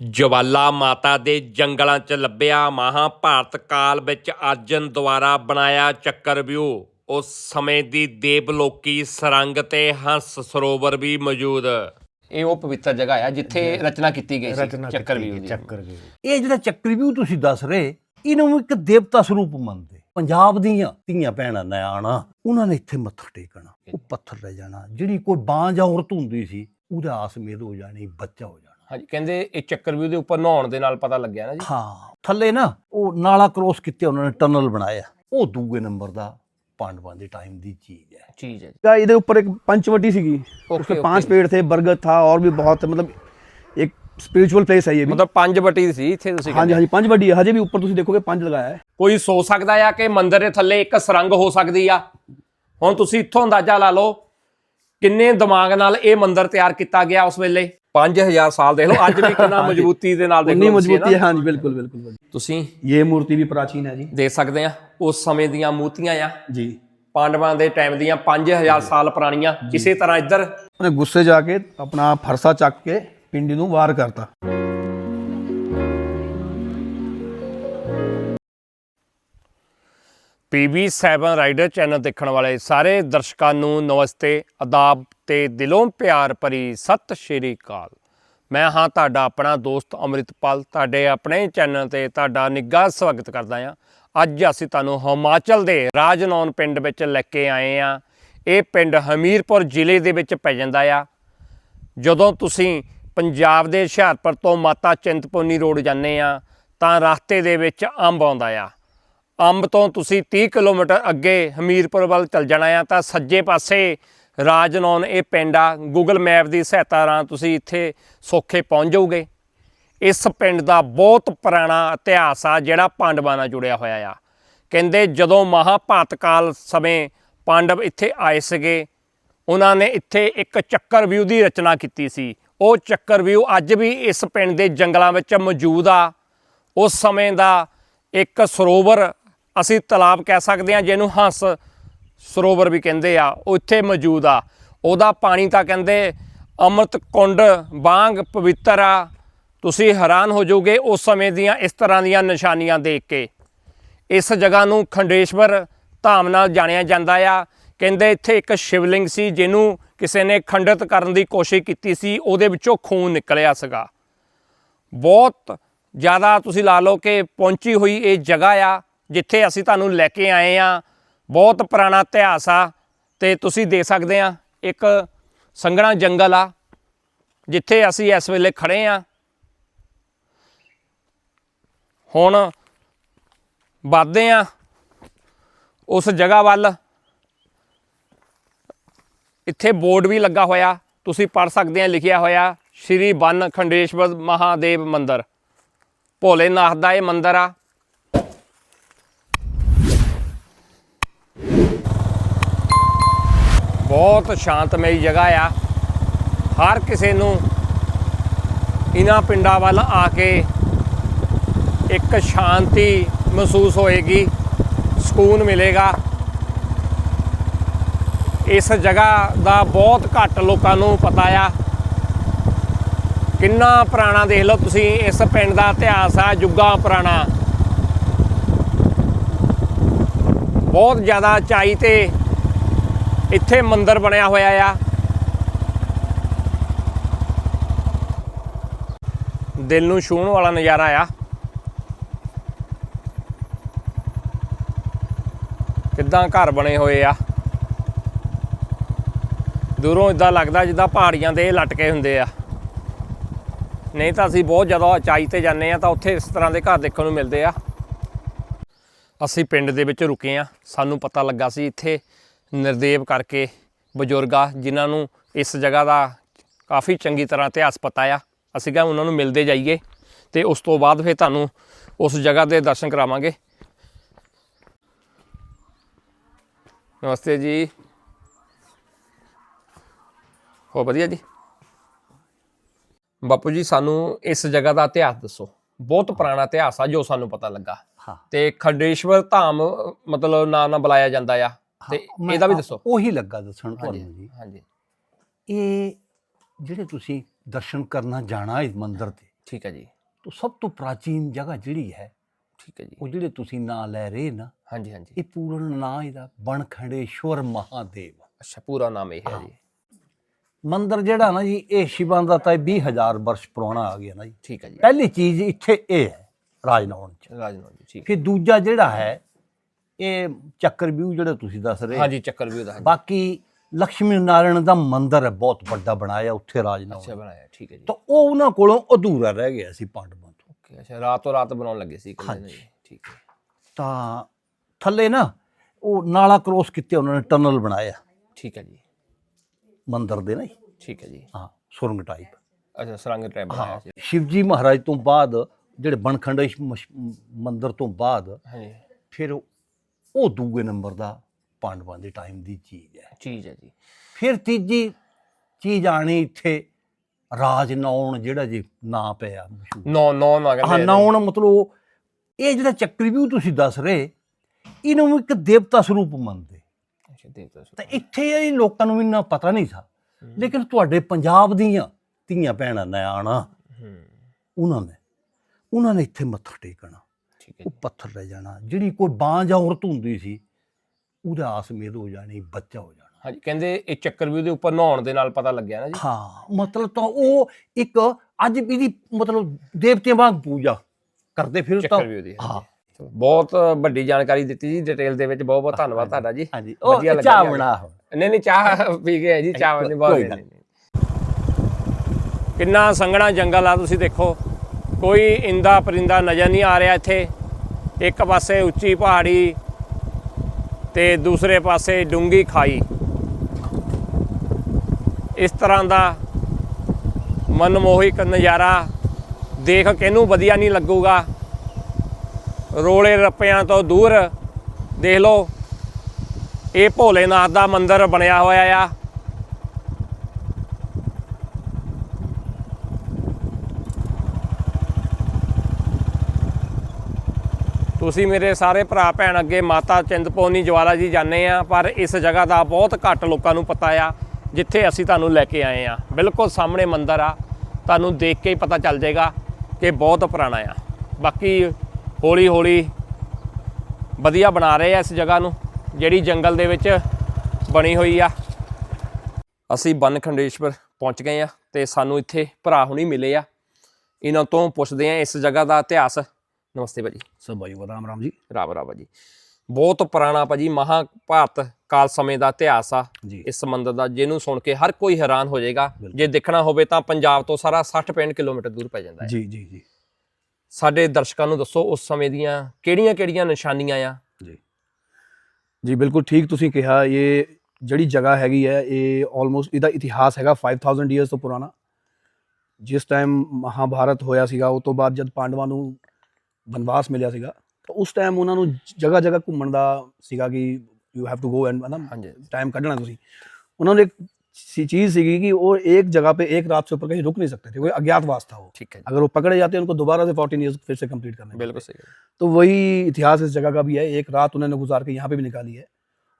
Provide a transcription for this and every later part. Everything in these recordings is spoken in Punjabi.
ਜਵਾਲਾ ਮਾਤਾ ਦੇ ਜੰਗਲਾਂ 'ਚ ਲੱਭਿਆ ਮਹਾਭਾਰਤ ਕਾਲ ਵਿੱਚ ਅਰਜਨ ਦੁਆਰਾ ਬਣਾਇਆ ਚੱਕਰ ਵਿਊ ਉਸ ਸਮੇਂ ਦੀ ਦੇਵਲੋਕੀ ਸਰੰਗ ਤੇ ਹੰਸ ਸਰੋਵਰ ਵੀ ਮੌਜੂਦ। ਇਹ ਉਹ ਪਵਿੱਤਰ ਜਗ੍ਹਾ ਆ ਜਿੱਥੇ ਰਚਨਾ ਕੀਤੀ ਗਈ ਰਚਨਾ ਸੀ ਚੱਕਰ ਕੀਤੀ ਵਿਊ ਗਈ, ਦੀ। ਚੱਕਰ ਵੀ ਇਹ ਜਿਹੜਾ ਚੱਕਰ ਵੀ ਤੁਸੀਂ ਦੱਸ ਰਹੇ ਇਹਨੂੰ ਇੱਕ ਦੇਵਤਾ ਸਰੂਪ ਮੰਨਦੇ। ਪੰਜਾਬ ਦੀਆਂ ਧੀਆਂ ਭੈਣਾਂ ਨੇ ਆਣਾ ਉਹਨਾਂ ਨੇ ਇੱਥੇ ਮੱਥਾ ਟੇਕਣਾ ਉਹ ਪੱਥਰ ਲੈ ਜਾਣਾ। ਜਿਹੜੀ ਕੋਈ ਬਾਂਝ ਔਰਤ ਹੁੰਦੀ ਸੀ ਉਹਦਾ ਆਸਮੇਦ ਹੋ ਜਾਣੀ ਬੱਚਾ ਹੋ ਜਾਣਾ। ਹਾਂਜੀ ਕਹਿੰਦੇ ਇਹ ਚੱਕਰ ਵਿਊ ਦੇ ਉੱਪਰ ਨਹਾਉਣ ਦੇ ਨਾਲ ਪਤਾ ਲੱਗਿਆ ਨਾ ਜੀ ਹਾਂ ਥੱਲੇ ਨਾ ਉਹ ਨਾਲਾ ਕ੍ਰੋਸ ਕੀਤੇ ਉਹਨਾਂ ਨੇ ਟਨਲ ਬਣਾਇਆ ਉਹ ਦੂਗੇ ਨੰਬਰ ਦਾ पांडवां ਦੇ ਟਾਈਮ ਦੀ ਚੀਜ਼ ਹੈ ਚੀਜ਼ ਹੈ का इधर ऊपर एक पंचवटी सी उसमें ओके। पांच पेड़ थे बरगद था और भी बहुत मतलब एक स्पिरिचुअल प्लेस है ये भी ਮਤਲਬ ਪੰਜ ਬਟੀ ਸੀ ਇੱਥੇ ਤੁਸੀਂ हाँ जी ਕਹਿੰਦੇ हाँ जी पंचवटी है हजे भी ऊपर तुम देखोगे पंच लगाया है ਕੋਈ ਸੋਚ ਸਕਦਾ ਆ ਕਿ ਮੰਦਿਰ ਦੇ ਥੱਲੇ ਇੱਕ ਸੁਰੰਗ ਹੋ ਸਕਦੀ ਆ ਹੁਣ ਤੁਸੀਂ ਇੱਥੋਂ ਅੰਦਾਜ਼ਾ ਲਾ ਲਓ ਕਿੰਨੇ ਦਿਮਾਗ ਨਾਲ ਇਹ ਮੰਦਿਰ ਤਿਆਰ ਕੀਤਾ ਗਿਆ ਉਸ ਵੇਲੇ 5000 ਸਾਲ ਦੇਖ ਲਓ ਅੱਜ ਵੀ ਕਿੰਨਾ ਮਜ਼ਬੂਤੀ ਦੇ ਨਾਲ ਦੇਖ उतनी ਲਓ ਤੁਸੀਂ मजबूती है ਨਾ। हाँ जी बिल्कुल बिल्कुल बिल्कुल। ਤੁਸੀਂ ये मूर्ति भी प्राचीन है जी ਦੇਖ ਸਕਦੇ ਆ ਉਸ ਸਮੇਂ ਦੀਆਂ ਮੂਰਤੀਆਂ ਆ जी ਪਾਂਡਵਾਂ ਦੇ ਟਾਈਮ ਦੀਆਂ 5000 ਸਾਲ ਪੁਰਾਣੀਆਂ ਇਸੇ ਤਰ੍ਹਾਂ ਇੱਧਰ उन्हें गुस्से जाके अपना फरसा चक के पिंडी ਨੂੰ ਵਾਰ ਕਰਤਾ PB7 ਰਾਈਡਰ ਚੈਨਲ ਦੇਖਣ ਵਾਲੇ ਸਾਰੇ ਦਰਸ਼ਕਾਂ ਨੂੰ ਨਮਸਤੇ ਆਦਾਬ ਤੇ ਦਿਲੋਂ ਪਿਆਰ ਭਰੀ ਸਤਿ ਸ਼੍ਰੀ ਅਕਾਲ। ਮੈਂ ਹਾਂ ਤੁਹਾਡਾ ਆਪਣਾ ਦੋਸਤ ਅੰਮ੍ਰਿਤਪਾਲ, ਤੁਹਾਡੇ ਆਪਣੇ ਚੈਨਲ ਤੇ ਤੁਹਾਡਾ ਨਿੱਘਾ ਸਵਾਗਤ ਕਰਦਾ ਹਾਂ। ਅੱਜ ਅਸੀਂ ਤੁਹਾਨੂੰ ਹਿਮਾਚਲ ਦੇ ਰਾਜਨੌਨ ਪਿੰਡ ਵਿੱਚ ਲੈ ਕੇ ਆਏ ਹਾਂ। ਇਹ ਪਿੰਡ ਹਮੀਰਪੁਰ ਜ਼ਿਲ੍ਹੇ ਦੇ ਵਿੱਚ ਪੈ ਜਾਂਦਾ ਆ। ਜਦੋਂ ਤੁਸੀਂ ਪੰਜਾਬ ਦੇ ਹੁਸ਼ਿਆਰਪੁਰ ਤੋਂ ਮਾਤਾ ਚਿੰਤਪੁਰਨੀ ਰੋਡ ਜਾਂਦੇ ਆ ਤਾਂ ਰਸਤੇ ਦੇ ਵਿੱਚ ਅੰਬ ਆਉਂਦਾ ਆ। ਅੰਬ ਤੋਂ ਤੁਸੀਂ 30 ਕਿਲੋਮੀਟਰ ਅੱਗੇ ਹਮੀਰਪੁਰ ਵੱਲ ਚੱਲ ਜਾਣਾ ਆ, ਤਾਂ ਸੱਜੇ ਪਾਸੇ ਰਾਜਨੌਨ ਇਹ ਪਿੰਡ ਆ। ਗੂਗਲ ਮੈਪ ਦੀ ਸਹਾਇਤਾ ਨਾਲ ਤੁਸੀਂ ਇੱਥੇ ਸੌਖੇ ਪਹੁੰਚ ਜਾਓਗੇ। ਇਸ ਪਿੰਡ ਦਾ ਬਹੁਤ ਪੁਰਾਣਾ ਇਤਿਹਾਸ ਆ, ਜਿਹੜਾ ਪਾਂਡਵਾਂ ਨਾਲ ਜੁੜਿਆ ਹੋਇਆ ਆ। ਕਹਿੰਦੇ ਜਦੋਂ ਮਹਾਭਾਰਤ ਕਾਲ ਸਮੇਂ ਪਾਂਡਵ ਇੱਥੇ ਆਏ ਸੀਗੇ, ਉਹਨਾਂ ਨੇ ਇੱਥੇ ਇੱਕ ਚੱਕਰ ਵਿਊ ਦੀ ਰਚਨਾ ਕੀਤੀ ਸੀ। ਉਹ ਚੱਕਰ ਵਿਊ ਅੱਜ ਵੀ ਇਸ ਪਿੰਡ ਦੇ ਜੰਗਲਾਂ ਵਿੱਚ ਮੌਜੂਦ ਆ। ਉਸ ਸਮੇਂ ਦਾ ਇੱਕ ਸਰੋਵਰ ਅਸੀਂ ਤਲਾਬ ਕਹਿ ਸਕਦੇ ਹਾਂ ਜਿਹਨੂੰ ਹੰਸ ਸਰੋਵਰ ਵੀ ਕਹਿੰਦੇ ਆ, ਉਹ ਇੱਥੇ ਮੌਜੂਦ ਆ। ਉਹਦਾ ਪਾਣੀ ਤਾਂ ਕਹਿੰਦੇ ਅੰਮ੍ਰਿਤ ਕੁੰਡ, ਵਾਂਗ ਪਵਿੱਤਰ ਆ। ਤੁਸੀਂ ਹੈਰਾਨ ਹੋ ਜਾਓਗੇ ਉਸ ਸਮੇਂ ਦੀਆਂ ਇਸ ਤਰ੍ਹਾਂ ਦੀਆਂ ਨਿਸ਼ਾਨੀਆਂ ਦੇਖ ਕੇ। ਇਸ ਜਗ੍ਹਾ ਨੂੰ ਖੰਡੇਸ਼ਵਰ ਧਾਮ ਨਾਲ ਜਾਣਿਆ ਜਾਂਦਾ ਆ। ਕਹਿੰਦੇ ਇੱਥੇ ਇੱਕ ਸ਼ਿਵਲਿੰਗ ਸੀ, ਜਿਹਨੂੰ ਕਿਸੇ ਨੇ ਖੰਡਿਤ ਕਰਨ ਦੀ ਕੋਸ਼ਿਸ਼ ਕੀਤੀ ਸੀ, ਉਹਦੇ ਵਿੱਚੋਂ ਖੂਨ ਨਿਕਲਿਆ ਸੀਗਾ। ਬਹੁਤ ਜ਼ਿਆਦਾ ਤੁਸੀਂ ਲਾ ਲਓ ਕਿ ਪਹੁੰਚੀ ਹੋਈ ਇਹ ਜਗ੍ਹਾ ਆ। ਜਿੱਥੇ ਅਸੀਂ ਤੁਹਾਨੂੰ ਲੈ ਕੇ ਆਏ ਆ ਬਹੁਤ ਪੁਰਾਣਾ ਇਤਿਹਾਸ ਆ ਤੇ ਤੁਸੀਂ ਦੇਖ ਸਕਦੇ ਆ ਇੱਕ ਸੰਘਣਾ ਜੰਗਲ ਆ, ਜਿੱਥੇ ਅਸੀਂ ਇਸ ਵੇਲੇ ਖੜੇ ਆ ਹੁਣ ਵੱਧਦੇ ਆ ਉਸ ਜਗ੍ਹਾ ਵੱਲ। ਇੱਥੇ ਬੋਰਡ ਵੀ ਲੱਗਾ ਹੋਇਆ, ਤੁਸੀਂ ਪੜ ਸਕਦੇ ਆ ਲਿਖਿਆ ਹੋਇਆ, ਸ਼੍ਰੀ ਬਨ ਖੰਡੇਸ਼ਵਰ ਮਹਾਦੇਵ ਮੰਦਿਰ। ਭੋਲੇਨਾਥ ਦਾ ਇਹ ਮੰਦਿਰ ਆ ਬਹੁਤ ਸ਼ਾਂਤਮਈ ਜਗ੍ਹਾ ਆ। ਹਰ ਕਿਸੇ ਨੂੰ ਇਹਨਾਂ ਪਿੰਡਾਂ ਵੱਲ ਆ ਕੇ ਇੱਕ ਸ਼ਾਂਤੀ ਮਹਿਸੂਸ ਹੋਏਗੀ, ਸਕੂਨ ਮਿਲੇਗਾ। ਇਸ ਜਗ੍ਹਾ ਦਾ ਬਹੁਤ ਘੱਟ ਲੋਕਾਂ ਨੂੰ ਪਤਾ ਆ। ਕਿੰਨਾ ਪੁਰਾਣਾ ਦੇਖ ਲਓ ਤੁਸੀਂ, ਇਸ ਪਿੰਡ ਦਾ ਇਤਿਹਾਸ ਆ, ਜੁੱਗਾ ਪੁਰਾਣਾ। ਬਹੁਤ ਜ਼ਿਆਦਾ ਚਾਈ ਤੇ ਇੱਥੇ ਮੰਦਿਰ ਬਣਿਆ ਹੋਇਆ ਆ। ਦਿਲ ਨੂੰ ਛੂਹਣ ਵਾਲਾ ਨਜ਼ਾਰਾ ਆ। ਕਿੱਦਾਂ ਘਰ ਬਣੇ ਹੋਏ ਆ। ਦੂਰੋਂ ਇਦਾਂ ਲੱਗਦਾ ਜਿੱਦਾਂ ਪਹਾੜੀਆਂ ਦੇ ਲਟਕੇ ਹੁੰਦੇ ਆ। ਨਹੀਂ ਤਾਂ ਅਸੀਂ ਬਹੁਤ ਜ਼ਿਆਦਾ ਉਚਾਈ ਤੇ ਜਾਂਦੇ ਆ ਤਾਂ ਉੱਥੇ ਇਸ ਤਰ੍ਹਾਂ ਦੇ ਘਰ ਦੇਖਣ ਨੂੰ ਮਿਲਦੇ ਆ। ਅਸੀਂ ਪਿੰਡ ਦੇ ਵਿੱਚ ਰੁਕੇ ਆ। ਸਾਨੂੰ ਪਤਾ ਲੱਗਾ ਸੀ ਇੱਥੇ ਨਿਰਦੇਵ ਕਰਕੇ ਬਜ਼ੁਰਗ ਜਿਨ੍ਹਾਂ ਨੂੰ ਇਸ ਜਗ੍ਹਾ ਦਾ ਕਾਫੀ ਚੰਗੀ ਤਰ੍ਹਾਂ ਇਤਿਹਾਸ ਪਤਾ ਆ ਅਸੀਂ ਕਿਹਾ ਉਹਨਾਂ ਨੂੰ ਮਿਲਦੇ ਜਾਈਏ ਤੇ ਉਸ ਤੋਂ ਬਾਅਦ ਫਿਰ ਤੁਹਾਨੂੰ ਉਸ ਜਗ੍ਹਾ ਦੇ ਦਰਸ਼ਨ ਕਰਾਵਾਂਗੇ। ਨਮਸਤੇ ਜੀ। ਹੋ ਵਧੀਆ ਜੀ? ਬਾਪੂ ਜੀ ਸਾਨੂੰ ਇਸ ਜਗ੍ਹਾ ਦਾ ਇਤਿਹਾਸ ਦੱਸੋ। ਬਹੁਤ ਪੁਰਾਣਾ ਇਤਿਹਾਸ ਆ ਜੋ ਸਾਨੂੰ ਪਤਾ ਲੱਗਾ। ਤੇ ਖੰਡੇਸ਼ਵਰ ਧਾਮ ਮਤਲਬ ਨਾਂ ਨਾਲ ਬੁਲਾਇਆ ਜਾਂਦਾ ਆ। ਤੇ ਮੈਂ ਇਹਦਾ ਵੀ ਦੱਸੋ। ਉਹੀ ਲੱਗਾ ਦੱਸਣ ਤੁਹਾਨੂੰ ਜੀ। ਹਾਂਜੀ। ਇਹ ਜਿਹੜੇ ਤੁਸੀਂ ਦਰਸ਼ਨ ਕਰਨਾ ਜਾਣਾ ਇਸ ਮੰਦਿਰ ਤੇ ਠੀਕ ਹੈ ਜੀ। ਤਾਂ ਸਭ ਤੋਂ ਪ੍ਰਾਚੀਨ ਜਗ੍ਹਾ ਜਿਹੜੀ ਹੈ ਠੀਕ ਹੈ ਜੀ। ਉਹ ਜਿਹੜੇ ਤੁਸੀਂ ਨਾਂ ਲੈ ਰਹੇ ਨਾ ਹਾਂਜੀ ਹਾਂਜੀ। ਇਹ ਪੂਰਨ ਨਾਂ ਇਹਦਾ ਬਣਖੰਡੇਸ਼ਵਰ ਮਹਾਦੇਵ। ਅੱਛਾ ਪੂਰਾ ਨਾਮ ਇਹ ਹੈ ਜੀ। ਮੰਦਿਰ ਜਿਹੜਾ ਨਾ ਜੀ ਇਹ ਸ਼ਿਵਾਂ ਦਾ ਤਾਂ 20000 ਵਰਸ਼ ਪੁਰਾਣਾ ਆ ਗਿਆ ਨਾ ਜੀ। ਠੀਕ ਹੈ ਜੀ। ਪਹਿਲੀ ਚੀਜ਼ ਇੱਥੇ ਇਹ ਹੈ ਰਾਜਨੌਣ ਚ। ਰਾਜਨਾਥ ਜੀ ਠੀਕ ਫਿਰ ਦੂਜਾ ਜਿਹੜਾ ਹੈ ਇਹ ਚੱਕਰ ਵਿਊ ਜਿਹੜਾ ਤੁਸੀਂ ਦੱਸ ਰਹੇ ਹਾਂਜੀ ਚੱਕਰ ਵੀ ਉਹਦਾ ਹਾਂਜੀ। ਬਾਕੀ ਲక్ష్ਮੀ ਨਾਰਾਇਣ ਦਾ ਮੰਦਿਰ ਹੈ ਬਹੁਤ ਵੱਡਾ ਬਣਾਇਆ ਉੱਥੇ ਰਾਜਨੌਣ ਅੱਛਾ ਬਣਾਇਆ ਠੀਕ ਹੈ ਜੀ। ਤਾਂ ਉਹ ਉਹਨਾਂ ਕੋਲੋਂ ਅਧੂਰਾ ਰਹਿ ਗਿਆ ਸੀ ਪਾਂਡਵਾਂ ਤੋਂ। ਓਕੇ ਅੱਛਾ ਰਾਤੋਂ ਰਾਤ ਬਣਾਉਣ ਲੱਗੇ ਸੀ ਕਹਿੰਦੇ ਨੇ। ਠੀਕ ਹੈ। ਤਾਂ ਥੱਲੇ ਨਾ ਉਹ ਨਾਲਾ ਕ੍ਰੋਸ ਕੀਤੇ ਉਹਨਾਂ ਨੇ ਟਨਲ ਬਣਾਇਆ। ਠੀਕ ਹੈ ਜੀ। ਮੰਦਿਰ ਦੇ ਨਾ ਜੀ। ਠੀਕ ਹੈ ਜੀ। ਹਾਂ ਸੁਰੰਗ ਟਾਈਪ ਅੱਛਾ ਸਰੰਗ ਟ੍ਰੈਪ ਬਣਾਇਆ ਸੀ। ਸ਼ਿਵਜੀ ਮਹਾਰਾਜ ਤੋਂ ਬਾਅਦ ਜਿਹੜੇ ਬਣਖੰਡ ਮੰਦਿਰ ਤੋਂ ਬਾਅਦ ਹਾਂਜੀ। ਫਿਰ ਉਹ ਦੂਏ ਨੰਬਰ ਦਾ ਪਾਂਡਵਾਂ ਦੇ ਟਾਈਮ ਦੀ ਚੀਜ਼ ਹੈ। ਚੀਜ਼ ਹੈ ਜੀ। ਫਿਰ ਤੀਜੀ ਚੀਜ਼ ਆਣੀ ਇੱਥੇ ਰਾਜ ਨੌਣ ਜਿਹੜਾ ਜੀ ਨਾਂ ਪਿਆ ਮਸ਼ਹੂਰ। ਨੌ ਨੌ ਨਾ ਹਾਂ ਕਹਿੰਦੇ ਨੌਣ ਮਤਲਬ ਇਹ ਜਿਹੜਾ ਚੱਕਰੀ ਵੀ ਤੁਸੀਂ ਦੱਸ ਰਹੇ ਇਹਨੂੰ ਵੀ ਇੱਕ ਦੇਵਤਾ ਸਰੂਪ ਮੰਨਦੇ। ਅੱਛਾ ਦੇਵਤਾ ਤਾਂ ਇੱਥੇ ਇਹ ਲੋਕਾਂ ਨੂੰ ਇੰਨਾ ਪਤਾ ਨਹੀਂ ਸੀ। ਲੇਕਿਨ ਤੁਹਾਡੇ ਪੰਜਾਬ ਦੀਆਂ ਧੀਆਂ ਭੈਣਾਂ ਨੇ ਆਣਾ ਹੂੰ। ਉਹਨਾਂ ਨੇ ਉਹਨਾਂ ਨੇ ਇੱਥੇ ਮੱਥਾ ਟੇਕਣਾ। ਠੀਕ ਹੈ ਉਹ ਪੱਥਰ ਲੈ ਜਾਣਾ ਜਿਹੜੀ ਕੋਈ ਬਾਂਝ ਔਰਤ ਹੁੰਦੀ ਸੀ ਉਹਦਾ ਆਸਮੇਦ ਹੋ ਜਾਣੀ ਬੱਚਾ ਹੋ ਜਾਣਾ। ਹਾਂਜੀ ਕਹਿੰਦੇ ਇਹ ਚੱਕਰ ਵੀ ਉਹਦੇ ਉੱਪਰ ਨਹਾਉਣ ਦੇ ਨਾਲ ਪਤਾ ਲੱਗਿਆ ਨਾ ਜੀ? ਹਾਂ ਮਤਲਬ ਤਾਂ ਉਹ ਇੱਕ ਅੱਜ ਵੀ ਦੀ ਮਤਲਬ ਦੇਵਤਿਆਂ ਵਾਂਗ ਪੂਜਾ ਕਰਦੇ ਫਿਰ ਤਾਂ ਚੱਕਰ ਵੀ ਉਹਦੀ ਹਾਂ ਚਲੋ, ਬਹੁਤ ਵੱਡੀ ਜਾਣਕਾਰੀ ਦਿੱਤੀ ਜੀ ਡਿਟੇਲ ਦੇ ਵਿੱਚ ਬਹੁਤ ਬਹੁਤ ਧੰਨਵਾਦ ਤੁਹਾਡਾ ਜੀ। ਹਾਂਜੀ। ਉਹ ਵਧੀਆ ਲੱਗਾ ਚਾਹ ਜੀ। ਬਣਾ ਹੁਣ। ਨਹੀਂ ਨਹੀਂ ਚਾਹ ਪੀ ਗਏ ਜੀ ਚਾਹ ਨਹੀਂ ਬਹੁਤ ਕੋਈ ਗੱਲ ਕਿੰਨਾ ਸੰਘਣਾ ਜੰਗਲ ਆ ਤੁਸੀਂ ਦੇਖੋ। ਕੋਈ ਇੰਦਾ ਪਰਿੰਦਾ ਨਜ਼ਰ ਨਹੀਂ ਆ ਰਿਹਾ ਇੱਥੇ। ਇੱਕ ਪਾਸੇ ਉੱਚੀ ਪਹਾੜੀ ਤੇ ਦੂਸਰੇ ਪਾਸੇ ਡੂੰਗੀ ਖਾਈ। ਇਸ ਤਰ੍ਹਾਂ ਦਾ ਮਨਮੋਹਿਕ ਨਜ਼ਾਰਾ ਦੇਖ ਕਿਹਨੂੰ ਵਧੀਆ ਨਹੀਂ ਲੱਗੂਗਾ। ਰੋਲੇ ਰੱਪਿਆਂ ਤੋਂ ਦੂਰ ਦੇਖ ਲਓ, ਇਹ ਭੋਲੇਨਾਥ ਦਾ ਮੰਦਿਰ ਬਣਿਆ ਹੋਇਆ ਆ। ਤੁਸੀਂ ਮੇਰੇ ਸਾਰੇ ਭਰਾ, ਭੈਣ ਅੱਗੇ ਮਾਤਾ ਚਿੰਤਪੋਨੀ ਜਵਾਲਾ ਜੀ ਜਾਣੇ ਆ, ਪਰ ਇਸ ਜਗ੍ਹਾ ਦਾ ਬਹੁਤ ਘੱਟ ਲੋਕਾਂ ਨੂੰ ਪਤਾ ਆ, ਜਿੱਥੇ ਅਸੀਂ ਤੁਹਾਨੂੰ ਲੈ ਕੇ ਆਏ ਆ। ਬਿਲਕੁਲ ਸਾਹਮਣੇ ਮੰਦਿਰ ਆ, ਤੁਹਾਨੂੰ ਦੇਖ ਕੇ ਹੀ ਪਤਾ ਚੱਲ ਜਾਏਗਾ ਕਿ ਬਹੁਤ ਪੁਰਾਣਾ ਆ। ਬਾਕੀ ਹੌਲੀ ਹੌਲੀ ਵਧੀਆ ਬਣਾ ਰਹੇ ਆ ਇਸ ਜਗ੍ਹਾ ਨੂੰ, ਜਿਹੜੀ ਜੰਗਲ ਦੇ ਵਿੱਚ ਬਣੀ ਹੋਈ ਆ। ਅਸੀਂ ਬਨਖੰਡੇਸ਼ਵਰ ਪਹੁੰਚ ਗਏ ਆ ਤੇ ਸਾਨੂੰ ਇੱਥੇ ਭਰਾ ਹੁਣੀ ਮਿਲੇ ਆ। ਇਹਨਾਂ ਤੋਂ ਪੁੱਛਦੇ ਆ ਇਸ ਜਗ੍ਹਾ ਦਾ ਇਤਿਹਾਸ। ਨਮਸਤੇ ਭਾਜੀ ਸਭ ਭਾਈ ਬਦਾਮ ਰਾਮ ਜੀ। ਰਾਮ ਰਾਮ ਜੀ। ਬਹੁਤ ਪੁਰਾਣਾ ਭਾਜੀ ਮਹਾ ਭਾਰਤ ਕਾਲ ਸਮੇਂ ਦਾ ਇਤਿਹਾਸ ਆ। ਇਸ ਸਮੁੰਦਰ ਦਾ ਜਿਹਨੂੰ ਸੁਣ ਕੇ ਹਰ ਕੋਈ ਹੈਰਾਨ ਹੋ ਜਾਏਗਾ। ਜੇ ਦੇਖਣਾ ਹੋਵੇ ਤਾਂ ਪੰਜਾਬ ਤੋਂ ਸਾਰਾ 60-65 ਕਿਲੋਮੀਟਰ ਦੂਰ ਪੈ ਜਾਂਦਾ ਹੈ। ਜੀ ਜੀ ਜੀ। ਸਾਡੇ ਦਰਸ਼ਕਾਂ ਨੂੰ ਦੱਸੋ ਉਸ ਸਮੇਂ ਦੀਆਂ ਕਿਹੜੀਆਂ-ਕਿਹੜੀਆਂ ਨਿਸ਼ਾਨੀਆਂ ਆ? ਜੀ। ਜੀ ਬਿਲਕੁਲ ਠੀਕ ਤੁਸੀਂ ਕਿਹਾ। ਇਹ ਜਿਹੜੀ ਜਗ੍ਹਾ ਹੈਗੀ ਹੈ ਇਹ ਆਲਮੋਸਟ ਇਹਦਾ ਇਤਿਹਾਸ ਹੈਗਾ 5000 ਇਅਰਸ ਤੋਂ ਪੁਰਾਣਾ। ਜਿਸ ਟਾਈਮ ਮਹਾਭਾਰਤ ਹੋਇਆ ਸੀਗਾ ਉਸ ਤੋਂ ਬਾਅਦ ਜਦ ਪਾਂਡਵਾਂ ਨੂੰ ਬਨਵਾਸ ਮਿਲਿਆ ਸੀਗਾ ਤਾਂ ਉਸ ਟਾਈਮ ਉਹਨਾਂ ਨੂੰ ਜਗ੍ਹਾ ਜਗ੍ਹਾ ਘੁੰਮਣ ਦਾ ਸੀਗਾ ਕਿ you have to go and ਨਾ ਹਾਂਜੀ टाइम ਕੱਢਣਾ ਤੁਸੀਂ ਉਹਨਾਂ ਨੇ ਇੱਕ सी चीज सीखी कि वो एक जगह पे एक रात से ऊपर कहीं रुक नहीं सकते थे वो अज्ञातवास था वो ਠੀਕ ਹੈ ਜੀ अगर वो पकड़े जाते उनको दोबारा से 14 इयर्स फिर से कंप्लीट करने ਬਿਲਕੁਲ ਸਹੀ ਹੈ। तो वही इतिहास इस जगह का भी है एक रात उन्होंने गुजार के यहाँ पे भी निकाली है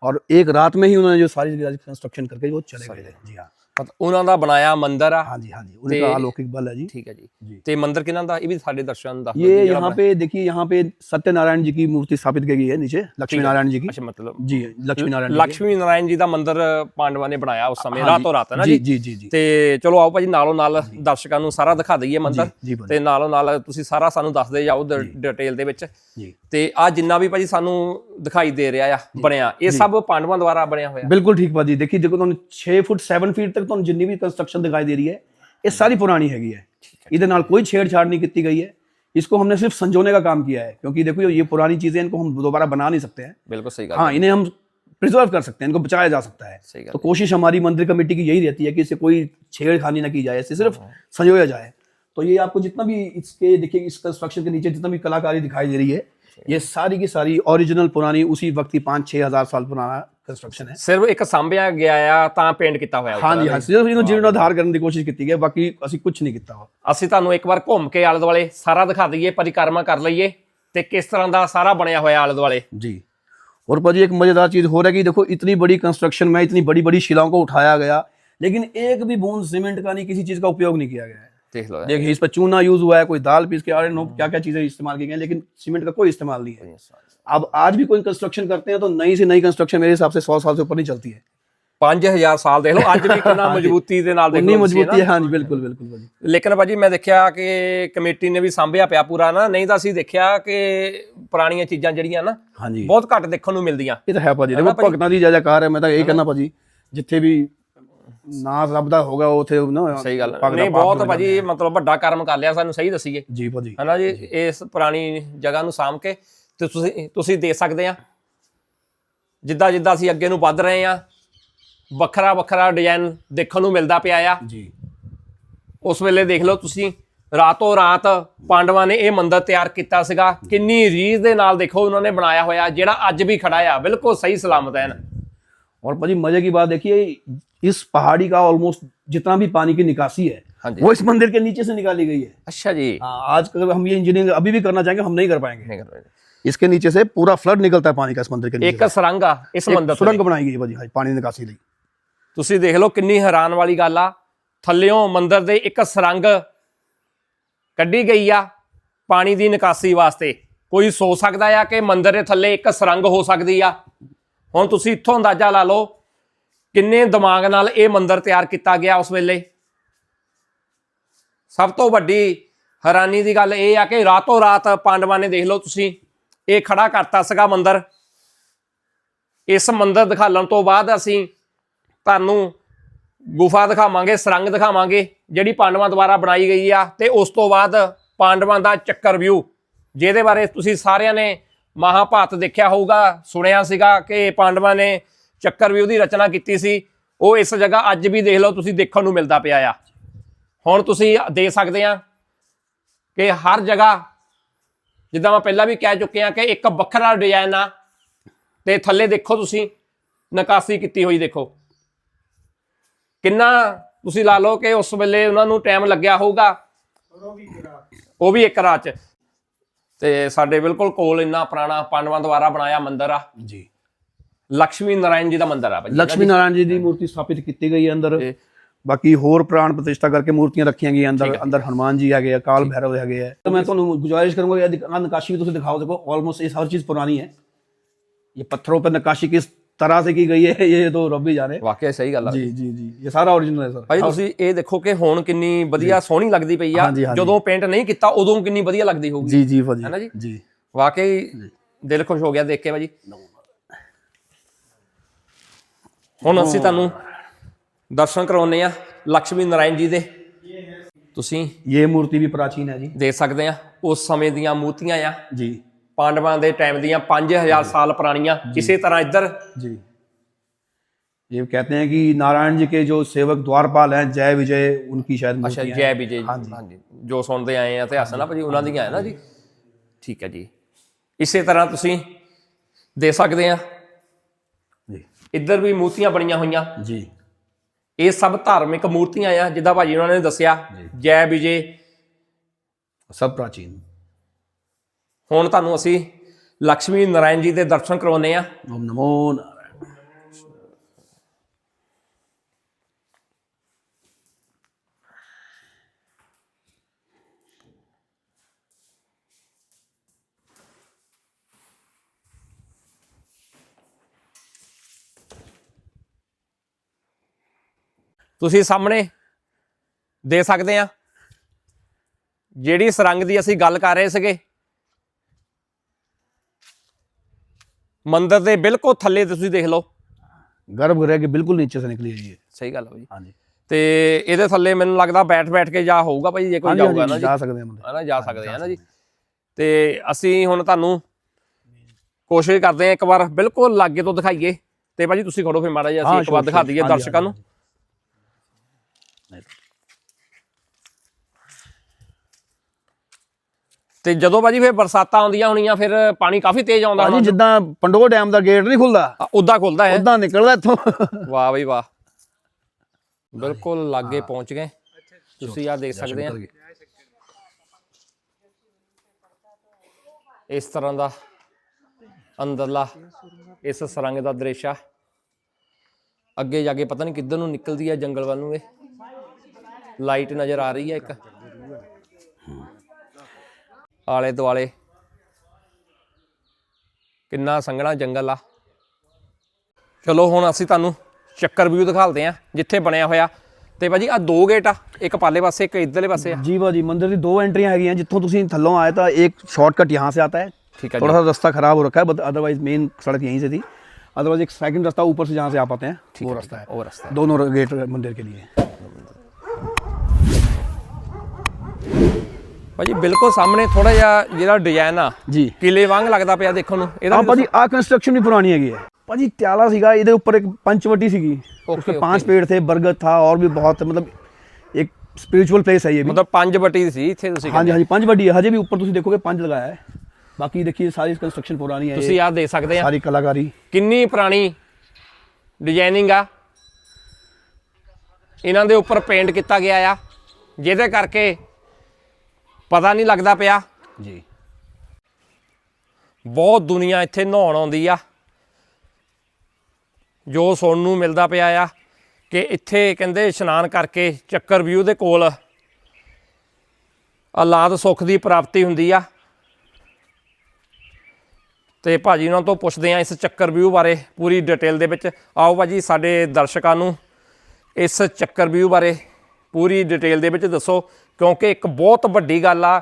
और एक रात में ही उन्होंने जो सारी कंस्ट्रक्शन करके वो चले सही गए है। जी हाँ ਮਤਲਬ ਉਹਨਾਂ ਦਾ ਬਣਾਇਆ ਮੰਦਿਰ ਆ। हाँ जी हाँ जी उनका ते- अलौकिक बल है जी ठीक ਤੇ ਮੰਦਿਰ ਕਿਹਨਾਂ ਦਾ? ਇਹ ਵੀ ਸਾਡੇ ਦਰਸ਼ਨ ਦਾ ਦੱਸ ਦਿਓ ये ਜੀ, ਜਿਹੜਾ यहाँ पे देखिए यहाँ पे सत्यनारायण जी की मूर्ति स्थापित की गई है नीचे लक्ष्मी ਅੱਛਾ ਮਤਲਬ जी लक्ष्मी ਨਾਰਾਇਣ ਜੀ ਲక్ష్ਮੀ ਨਾਰਾਇਣ ਜੀ ਦਾ ਮੰਦਿਰ ਪਾਂਡਵਾਂ ਨੇ ਬਣਾਇਆ ਉਸ ਸਮੇਂ ਰਾਤੋਂ ਰਾਤ ਹੈ ਨਾ जी ਜੀ ਜੀ ਤੇ ਚਲੋ ਆਓ ਭਾਜੀ ਨਾਲੋਂ ਨਾਲ ਦਰਸ਼ਕਾਂ ਨੂੰ ਸਾਰਾ ਦਿਖਾ ਦਈਏ ਮੰਦਿਰ। ਤੇ ਨਾਲੋਂ ਨਾਲ ਤੁਸੀਂ ਸਾਰਾ ਸਾਨੂੰ ਦੱਸਦੇ ਜਾਓ ਡਿਟੇਲ ਦੇ ਵਿੱਚ। ਜੀ। ਤੇ ਆ ਜਿੰਨਾ ਵੀ ਭਾਜੀ ਸਾਨੂੰ ਦਿਖਾਈ ਦੇ ਰਿਹਾ ਆ ਬਣਿਆ ਇਹ ਸਭ ਪਾਂਡਵਾਂ ਦੁਆਰਾ ਬਣਿਆ ਹੋਇਆ। ਬਿਲਕੁਲ ਠੀਕ ਭਾਜੀ ਦੇਖੀ ਦੇਖੋ ਤੁਹਾਨੂੰ 6 ਫੁੱਟ 7 ਫੀਟ ਤੱਕ ਤੁਹਾਨੂੰ ਜਿੰਨੀ ਵੀ ਕੰਸਟਰਕਸ਼ਨ ਦਿਖਾਈ ਦੇ ਰਹੀ है ये सारी पुरानी हैगी है ਇਹਦੇ ਨਾਲ कोई छेड़छाड़ नहीं की गई है इसको हमने सिर्फ संजोने का काम किया है क्योंकि देखो ये पुरानी चीजें इनको हम दोबारा बना नहीं सकते हैं ਬਿਲਕੁਲ ਸਹੀ ਗੱਲ हाँ इन्हें हम प्रिजर्व कर सकते हैं इनको बचाया जा सकता है सही तो गल कोशिश हमारी मंदिर कमेटी की यही रहती है कि इसे कोई छेड़खानी ना की जाए इसे सिर्फ संजोया जाए तो ये आपको जितना भी इसके देखिए इस कंस्ट्रक्शन के नीचे जितना भी कलाकारी दिखाई दे रही है ये सारी की सारी ओरिजिनल पुरानी उसी वक्त की पाँच छः हजार साल पुराना कंस्ट्रक्शन है ਸਿਰਫ ਇੱਕ ਸਾਂਭਿਆ ਗਿਆ ਆ ਤਾਂ ਪੇਂਟ ਕੀਤਾ ਹੋਇਆ हाँ ਉੱਪਰ जी हाँ सिर्फ इन्होंने जीर्णोद्धार करने की कोशिश की है बाकी असि कुछ नहीं किया ਅਸੀਂ ਤੁਹਾਨੂੰ ਇੱਕ ਵਾਰ ਘੁੰਮ ਕੇ ਆਲੇ ਦੁਆਲੇ ਸਾਰਾ ਦਿਖਾ ਦਈਏ ਪਰਿਕਰਮਾ ਕਰ ਲਈਏ ਤੇ ਕਿਸ ਤਰ੍ਹਾਂ ਦਾ ਸਾਰਾ ਬਣਿਆ ਹੋਇਆ ਆਲੇ ਦੁਆਲੇ जी और पाजी एक मजेदार चीज हो रहा है कि देखो इतनी बड़ी कंस्ट्रक्शन में इतनी बड़ी बड़ी शिलाओं को उठाया गया लेकिन एक भी बूंद सीमेंट का नहीं किसी चीज का उपयोग नहीं किया गया है ਦੇਖ ਲਓ देखिए इस पर चूना यूज हुआ है कोई दाल पीस के और नो क्या क्या चीजें इस्तेमाल की गई हैं, लेकिन सीमेंट का कोई इस्तेमाल नहीं है अब आज भी कोई कंस्ट्रक्शन करते हैं तो नई से नई कंस्ट्रक्शन मेरे हिसाब से सौ साल से ऊपर नहीं चलती है 5000 ਸਾਲ ਦੇਖ ਲਓ ਅੱਜ ਵੀ ਕਿੰਨਾ ਮਜ਼ਬੂਤੀ ਦੇ ਨਾਲ ਦੇਖ उतनी ਲਓ ਤੁਸੀਂ मजबूती ਨਾ। है हाँ जी बिल्कुल बिल्कुल भाजी ਲੇਕਿਨ ਭਾਜੀ ਮੈਂ ਦੇਖਿਆ ਕਿ ਕਮੇਟੀ ਨੇ ਵੀ ਸਾਂਭਿਆ ਪਿਆ ਪੂਰਾ ਨਾ ਨਹੀਂ ਤਾਂ ਅਸੀਂ ਦੇਖਿਆ ਕਿ ਪੁਰਾਣੀਆਂ ਚੀਜ਼ਾਂ ਜਿਹੜੀਆਂ ਨਾ हाँ जी ਬਹੁਤ ਘੱਟ ਦੇਖਣ ਨੂੰ ਮਿਲਦੀਆਂ ਇਹ ਤਾਂ ਹੈ ਭਾਜੀ ਦੇਖੋ ਭਗਤਾਂ ਦੀ ਜੈਕਾਰ ਹੈ ਮੈਂ ਤਾਂ ਇਹ ਕਹਿਣਾ ਭਾਜੀ ਜਿੱਥੇ ਵੀ ਨਾ ਰੱਬ ਦਾ ਹੋਗਾ ਉੱਥੇ ਨਾ ਸਹੀ ਗੱਲ। ਦਾ ਨਹੀਂ ਪਾਪ ਬਹੁਤ ਭਾਜੀ ਮਤਲਬ ਵੱਡਾ ਕਰਮ ਕਰ ਲਿਆ ਸਾਨੂੰ ਸਹੀ ਦਸੀਏ। ਜੀ ਭਾਜੀ। ਹਨਾ ਜੀ ਇਸ ਪੁਰਾਣੀ ਜਗ੍ਹਾ ਨੂੰ ਸਾਂਭ ਕੇ ਤੇ ਤੁਸੀਂ ਤੁਸੀਂ ਦੇ ਸਕਦੇ ਆ। ਜਿੱਦਾਂ ਜਿੱਦਾਂ ਅਸੀਂ ਅੱਗੇ ਨੂੰ ਵੱਧ ਰਹੇ ਆ ਵੱਖਰਾ ਵੱਖਰਾ ਡਿਜ਼ਾਈਨ ਦੇਖਣ ਨੂੰ ਮਿਲਦਾ ਪਿਆ ਆ। ਜੀ। ਉਸ ਵੇਲੇ ਦੇਖ ਲਓ ਤੁਸੀਂ ਰਾਤੋਂ ਰਾਤ ਪਾਂਡਵਾਂ ਨੇ ਇਹ ਮੰਦਿਰ ਤਿਆਰ ਕੀਤਾ ਸੀਗਾ। ਕਿੰਨੀ ਰੀਝ ਦੇ ਨਾਲ ਦੇਖੋ ਉਹਨਾਂ ਨੇ ਬਣਾਇਆ ਹੋਇਆ ਜਿਹੜਾ ਅੱਜ ਵੀ ਖੜਾ ਆ। ਬਿਲਕੁਲ ਸਹੀ ਸਲਾਮਤ ਹੈ ਨਾ और भाजी मजे की बात देखिए इस पहाड़ी का ऑलमोस्ट जितना भी पानी की निकासी है हाँ जी। वो इस मंदिर के नीचे से निकाली गई है ਅੱਛਾ ਜੀ हाँ, आज अगर हम ये इंजीनियरिंग अभी भी करना चाहेंगे हम नहीं कर पाएंगे ਨਹੀਂ ਕਰ ਰਹੇ। इसके नीचे से पूरा फ्लड निकलता है पानी का इस मंदिर के नीचे ਇੱਕ ਸਰੰਗ ਆ ਇਸ से। ਮੰਦਿਰ एक ਤੇ सुरंग बनाई गई है भाजी हाँ, पानी निकासी ਲਈ ਤੁਸੀਂ ਦੇਖ ਲਓ ਕਿੰਨੀ ਹੈਰਾਨ ਵਾਲੀ ਗੱਲ ਆ ਥੱਲਿਓਂ ਮੰਦਿਰ ਦੇ ਇੱਕ ਸਰੰਗ ਕੱਢੀ ਗਈ ਆ ਪਾਣੀ ਦੀ ਨਿਕਾਸੀ ਵਾਸਤੇ ਕੋਈ ਸੋਚ ਸਕਦਾ ਆ ਕਿ ਮੰਦਿਰ ਦੇ ਥੱਲੇ ਇੱਕ ਸਰੰਗ ਹੋ ਸਕਦੀ ਆ ਹੁਣ ਤੁਸੀਂ ਇੱਥੋਂ ਅੰਦਾਜ਼ਾ ਲਾ ਲਓ ਕਿੰਨੇ ਦਿਮਾਗ ਨਾਲ ਇਹ ਮੰਦਿਰ ਤਿਆਰ ਕੀਤਾ ਗਿਆ ਉਸ ਵੇਲੇ। ਸਭ ਤੋਂ ਵੱਡੀ ਹੈਰਾਨੀ ਦੀ ਗੱਲ ਇਹ ਆ ਕਿ ਰਾਤੋਂ ਰਾਤ ਪਾਂਡਵਾਂ ਨੇ ਦੇਖ ਲਓ ਤੁਸੀਂ, ਇਹ ਖੜਾ ਕਰਤਾ ਸੀਗਾ ਮੰਦਿਰ। ਇਸ ਮੰਦਿਰ ਦਿਖਾਲਣ ਤੋਂ ਬਾਅਦ ਅਸੀਂ ਤੁਹਾਨੂੰ ਗੁਫਾ ਦਿਖਾਵਾਂਗੇ, ਸਰੰਗ ਦਿਖਾਵਾਂਗੇ, ਜਿਹੜੀ ਪਾਂਡਵਾਂ ਦੁਆਰਾ ਬਣਾਈ ਗਈ ਆ ਤੇ ਉਸ ਤੋਂ ਬਾਅਦ ਪਾਂਡਵਾਂ ਦਾ ਚੱਕਰ ਵਿਊ ਜਿਹਦੇ ਬਾਰੇ ਤੁਸੀਂ ਸਾਰਿਆਂ ਨੇ ਮਹਾਭਾਰਤ ਦੇਖਿਆ ਹੋਊਗਾ ਸੁਣਿਆ ਸੀਗਾ ਕਿ ਪਾਂਡਵਾਂ ਨੇ ਚੱਕਰ ਵਿਊ ਦੀ ਰਚਨਾ ਕੀਤੀ ਸੀ। ਉਹ ਇਸ ਜਗ੍ਹਾ ਅੱਜ ਵੀ ਦੇਖ ਲਓ ਤੁਸੀਂ ਦੇਖਣ ਨੂੰ ਮਿਲਦਾ ਪਿਆ ਆ। ਹੁਣ ਤੁਸੀਂ ਦੇ ਸਕਦੇ ਆ ਕਿ ਹਰ ਜਗ੍ਹਾ ਜਿੱਦਾਂ ਮੈਂ ਪਹਿਲਾਂ ਵੀ ਕਹਿ ਚੁੱਕਿਆ ਕਿ ਇੱਕ ਵੱਖਰਾ ਡਿਜ਼ਾਈਨ ਆ ਤੇ ਥੱਲੇ ਦੇਖੋ ਤੁਸੀਂ ਨਕਾਸੀ ਕੀਤੀ ਹੋਈ ਦੇਖੋ। ਕਿੰਨਾ ਤੁਸੀਂ ਲਾ ਲਓ ਕਿ ਉਸ ਵੇਲੇ ਉਹਨਾਂ ਨੂੰ ਟਾਈਮ ਲੱਗਿਆ ਹੋਊਗਾ। ਉਹ ਵੀ ਇੱਕ ਰਾਤ ਚ। ਤੇ ਸਾਡੇ ਬਿਲਕੁਲ ਕੋਲ ਇੰਨਾ ਪੁਰਾਣਾ ਪਾਂਡਵਾਂ ਦੁਆਰਾ ਬਣਾਇਆ ਮੰਦਿਰ ਆ। ਜੀ। ਲక్ష్ਮੀ ਨਾਰਾਇਣ ਜੀ ਦਾ ਮੰਦਿਰ ਆ ਭਾਜੀ ਲక్ష్ਮੀ ਨਾਰਾਇਣ ਜੀ ਦੀ ਮੂਰਤੀ ਸਥਾਪਿਤ ਕੀਤੀ ਗਈ ਹੈ ਅੰਦਰ। ਬਾਕੀ ਹੋਰ ਪ੍ਰਾਣ ਪ੍ਰਤਿਸ਼ਠਾ ਕਰਕੇ ਮੂਰਤੀਆਂ ਰੱਖੀਆਂ ਗਈਆਂ ਅੰਦਰ ਅੰਦਰ ਹਨੂਮਾਨ ਜੀ ਹੈਗੇ ਆ ਕਾਲ ਭੈਰਵ ਹੈਗੇ ਆ। ਤਾਂ ਮੈਂ ਤੁਹਾਨੂੰ ਗੁਜਾਰਿਸ਼ ਕਰੂੰਗਾ ਇਹ ਨਕਾਸ਼ੀ ਵੀ ਤੁਸੀਂ ਦਿਖਾਓ ਦੇਖੋ ਆਲਮੋਸਟ ਇਹ ਹਰ ਚੀਜ਼ ਪੁਰਾਣੀ ਹੈ। ਇਹ ਪੱਥਰੋਂ ਪਰ ਨਕਾਸ਼ੀ ਕਿਸ तरह से की गई है ये तो ਰੱਬ ਜਾਣੇ। ਵਾਕਿਆ ਸਹੀ ਗੱਲ ਆ। ਜੀ ਜੀ ਜੀ। ਇਹ ਸਾਰਾ origignal ਹੈ ਸਰ। ਭਾਈ ਤੁਸੀਂ ਇਹ ਦੇਖੋ ਕਿ ਹੁਣ ਕਿੰਨੀ ਵਧੀਆ ਸੋਹਣੀ ਲੱਗਦੀ ਪਈ ਆ। ਜਦੋਂ ਪੇਂਟ ਨਹੀਂ ਕੀਤਾ ਉਦੋਂ ਕਿੰਨੀ ਵਧੀਆ ਲੱਗਦੀ ਹੋਊਗੀ। ਜੀ ਜੀ ਭਾਜੀ। ਹੈਨਾ ਜੀ? ਜੀ। ਵਾਕਈ ਦਿਲ ਖੁਸ਼ ਹੋ ਗਿਆ ਦੇਖ ਕੇ ਭਾਜੀ। ਹੁਣ ਅਸੀਂ ਤੁਹਾਨੂੰ ਦਰਸ਼ਨ ਕਰਾਉਨੇ ਆ ਲక్ష్ਮੀ ਨਾਰਾਇਣ ਜੀ ਦੇ। ਤੁਸੀਂ ਇਹ ਮੂਰਤੀ ਵੀ ਪ੍ਰਾਚੀਨ ਹੈ ਜੀ। ਦੇਖ ਸਕਦੇ ਆ ਉਸ ਸਮੇਂ ਦੀਆਂ ਮੂਰਤੀਆਂ ਆ। ਜੀ। ਪਾਂਡਵਾਂ ਦੇ ਟਾਈਮ ਦੀਆਂ 5000 ਸਾਲ ਪੁਰਾਣੀਆਂ ਇਸੇ ਤਰ੍ਹਾਂ ਇੱਧਰ जी ये कहते हैं कि नारायण जी के जो सेवक द्वारपाल हैं जय विजय उनकी शायद ਅੱਛਾ मूर्ति ਜੈ ਵਿਜੇ ਜੀ ਹਾਂਜੀ ਜੋ ਸੁਣਦੇ ਆਏ ਆ ਇਤਿਹਾਸ ਨਾ ਭਾਜੀ ਉਹਨਾਂ ਦੀਆਂ ਹੈ ਨਾ ਜੀ ਠੀਕ ਹੈ ਜੀ ਇਸੇ ਤਰ੍ਹਾਂ ਤੁਸੀਂ ਦੇ ਸਕਦੇ ਆ जी ਇੱਧਰ ਵੀ ਮੂਰਤੀਆਂ ਬਣੀਆਂ ਹੋਈਆਂ जी ਇਹ ਸਭ ਧਾਰਮਿਕ ਮੂਰਤੀਆਂ ਆ ਜਿੱਦਾਂ ਭਾਜੀ ਉਹਨਾਂ ਨੇ ਦੱਸਿਆ ਜੈ ਵਿਜੇ सब प्राचीन ਹੁਣ ਤੁਹਾਨੂੰ ਅਸੀਂ ਲక్ష్ਮੀ ਨਾਰਾਇਣ ਜੀ ਦੇ ਦਰਸ਼ਨ ਕਰਵਾਉਨੇ ਆ ਓਮ ਨਮੋ ਨਾਰਾਇਣ। ਤੁਸੀਂ ਸਾਹਮਣੇ ਦੇ ਸਕਦੇ ਆ ਜਿਹੜੀ ਸਰੰਗ ਦੀ ਅਸੀਂ ਗੱਲ ਕਰ ਰਹੇ ਸੀਗੇ ਮੰਦਿਰ ਦੇ ਬਿਲਕੁਲ ਥੱਲੇ ਤੁਸੀਂ ਦੇਖ ਲਓ। ਗਰਭਗ੍ਰਹਿ ਕੇ ਬਿਲਕੁਲ ਨੀਚੇ ਸੇ ਨਿਕਲੀ ਹੈ। ਸਹੀ ਗੱਲ ਹੈ ਭਾਈ ਹਾਂਜੀ। ਤੇ ਇਹਦੇ ਥੱਲੇ ਮੈਨੂੰ ਲੱਗਦਾ ਬੈਠ ਬੈਠ ਕੇ ਜਾ ਹੋਊਗਾ ਭਾਈ ਜੇ ਕੋਈ ਜਾਊਗਾ ਨਾ ਜੀ। ਜਾ ਸਕਦੇ ਹਾਂ ਬੰਦੇ ਹਨਾ ਜਾ ਸਕਦੇ ਆ ਨਾ ਜੀ। ਤੇ ਅਸੀਂ ਹੁਣ ਤੁਹਾਨੂੰ ਕੋਸ਼ਿਸ਼ ਕਰਦੇ ਆ ਇੱਕ ਵਾਰ ਬਿਲਕੁਲ ਲਾਗੇ ਤੋਂ ਦਿਖਾਈਏ। ਤੇ ਭਾਜੀ ਤੁਸੀਂ ਖੜੋ ਫੇ ਮਾੜਾ ਜੀ ਅਸੀਂ ਇੱਕ ਵਾਰ ਦਿਖਾ ਦਈਏ ਦਰਸ਼ਕਾਂ ਨੂੰ। ਤੇ ਜਦੋਂ ਭਾਜੀ ਫਿਰ ਬਰਸਾਤਾਂ ਆਉਂਦੀਆਂ ਹੋਣੀਆਂ ਫਿਰ ਪਾਣੀ ਕਾਫੀ ਤੇਜ਼ ਆਉਂਦਾ ਭਾਜੀ ਹੋਣਾ। ਜਿੱਦਾਂ ਪੰਡੋਰ ਡੈਮ ਦਾ ਗੇਟ ਨਹੀਂ ਖੁੱਲਦਾ। ਉਦਾਂ ਖੁੱਲਦਾ ਹੈ। ਉਦਾਂ ਨਿਕਲਦਾ ਇੱਥੋਂ। ਵਾਹ ਬਈ ਵਾਹ। ਬਿਲਕੁਲ ਲਾਗੇ ਪਹੁੰਚ ਗਏ। ਤੁਸੀਂ ਆ ਦੇਖ ਸਕਦੇ ਆ। ਇਸ ਤਰ੍ਹਾਂ ਦਾ ਅੰਦਰਲਾ ਇਸ ਸਰੰਗ ਦਾ ਦ੍ਰਿਸ਼ ਆ। ਅੱਗੇ ਜਾ ਕੇ ਪਤਾ ਨਹੀਂ ਕਿੱਧਰ ਨੂੰ ਨਿਕਲਦੀ ਹੈ ਜੰਗਲ ਵੱਲ ਨੂੰ ਇਹ। ਲਾਈਟ ਨਜ਼ਰ ਆ ਰਹੀ ਹੈ ਇੱਕ। ਆਲੇ ਦੁਆਲੇ ਕਿੰਨਾ ਸੰਘਣਾ ਜੰਗਲ ਆ ਚਲੋ ਹੁਣ ਅਸੀਂ ਤੁਹਾਨੂੰ ਚੱਕਰ ਵਿਊ ਦਿਖਾਲਦੇ ਆ ਜਿੱਥੇ ਬਣਿਆ ਹੋਇਆ ਤੇ ਭਾਜੀ ਆ ਦੋ ਗੇਟ ਆ ਇੱਕ ਪਾਲੇ ਪਾਸੇ ਇੱਕ ਇਧਰਲੇ ਪਾਸੇ ਆ जी भाजी मंदिर की दो एंट्रियां हैगी हैं जितों ਤੁਸੀਂ ਥੱਲੋਂ ਆਏ ਤਾਂ एक शॉर्टकट यहाँ से आता है ठीक है थोड़ा सा रास्ता खराब हो रखा है बट अदरवाइज मेन सड़क यहीं से थी अदरवाइज एक सेकंड रास्ता ऊपर से जहाँ से आप आते हैं वो रास्ता है ਉਹ ਰਸਤਾ दोनों गेट मंदिर के लिए ਭਾਜੀ ਬਿਲਕੁਲ ਸਾਹਮਣੇ ਥੋੜਾ ਜਿਹਾ ਜਿਹੜਾ ਡਿਜ਼ਾਈਨ ਆ ਜੀ। ਕਿਲੇ ਵਾਂਗ ਲੱਗਦਾ ਪਿਆ ਦੇਖਣ ਨੂੰ। ਇਹਦਾ ਹਾਂ ਭਾਜੀ ਆ ਕੰਸਟਰਕਸ਼ਨ ਵੀ ਪੁਰਾਣੀ ਹੈਗੀ ਹੈ। ਭਾਜੀ ਟਿਆਲਾ ਸੀਗਾ ਇਹਦੇ ਉੱਪਰ ਇੱਕ ਪੰਚਵਟੀ ਸੀਗੀ। ਉਸਕੇ ਪੰਜ ਪੇੜ ਥੇ ਬਰਗਦ ਥਾ ਔਰ ਵੀ ਬਹੁਤ ਮਤਲਬ ਇੱਕ ਸਪਿਰਚੁਅਲ ਪਲੇਸ ਹੈ ਇਹ ਮਤਲਬ ਪੰਜ ਵਟੀ ਸੀ ਇੱਥੇ ਤੁਸੀਂ ਹਾਂਜੀ ਹਾਂਜੀ ਪੰਜ ਵੱਡੀ ਹੈ। ਹਜੇ ਵੀ ਉੱਪਰ ਤੁਸੀਂ ਦੇਖੋਗੇ ਪੰਜ ਲਗਾਇਆ ਹੈ। ਬਾਕੀ ਦੇਖੀਏ ਸਾਰੀ ਕੰਸਟਰਕਸ਼ਨ ਪੁਰਾਣੀ ਹੈ ਤੁਸੀਂ ਆਹ ਦੇਖ ਸਕਦੇ ਆ। ਸਾਰੀ ਕਲਾਕਾਰੀ। ਕਿੰਨੀ ਪੁਰਾਣੀ ਡਿਜ਼ਾਈਨਿੰਗ ਆ। ਇਹਨਾਂ ਦੇ ਉੱਪਰ ਪੇਂਟ ਕੀਤਾ ਗਿਆ ਆ। ਜਿਹਦੇ ਕਰਕੇ ਪਤਾ ਨਹੀਂ ਲੱਗਦਾ ਪਿਆ। जी ਬਹੁਤ ਦੁਨੀਆ ਇੱਥੇ ਨਹਾਉਣ ਆਉਂਦੀ ਆ। ਜੋ ਸੁਣਨ ਨੂੰ ਮਿਲਦਾ ਪਿਆ ਆ ਕਿ ਇੱਥੇ ਕਹਿੰਦੇ ਇਸ਼ਨਾਨ ਕਰਕੇ ਚੱਕਰ ਵਿਊ ਦੇ ਕੋਲ ਔਲਾਦ ਸੁੱਖ ਦੀ ਪ੍ਰਾਪਤੀ ਹੁੰਦੀ ਆ। ਤੇ ਭਾਜੀ ਉਹਨਾਂ ਤੋਂ ਪੁੱਛਦੇ ਆ ਇਸ ਚੱਕਰ ਵਿਊ ਬਾਰੇ ਪੂਰੀ ਡਿਟੇਲ ਦੇ ਵਿੱਚ। ਆਓ ਭਾਜੀ ਸਾਡੇ ਦਰਸ਼ਕਾਂ ਨੂੰ ਇਸ ਚੱਕਰ ਵਿਊ ਬਾਰੇ ਪੂਰੀ ਡਿਟੇਲ ਦੇ ਵਿੱਚ ਦੱਸੋ ਕਿਉਂਕਿ ਇੱਕ ਬਹੁਤ ਵੱਡੀ ਗੱਲ ਆ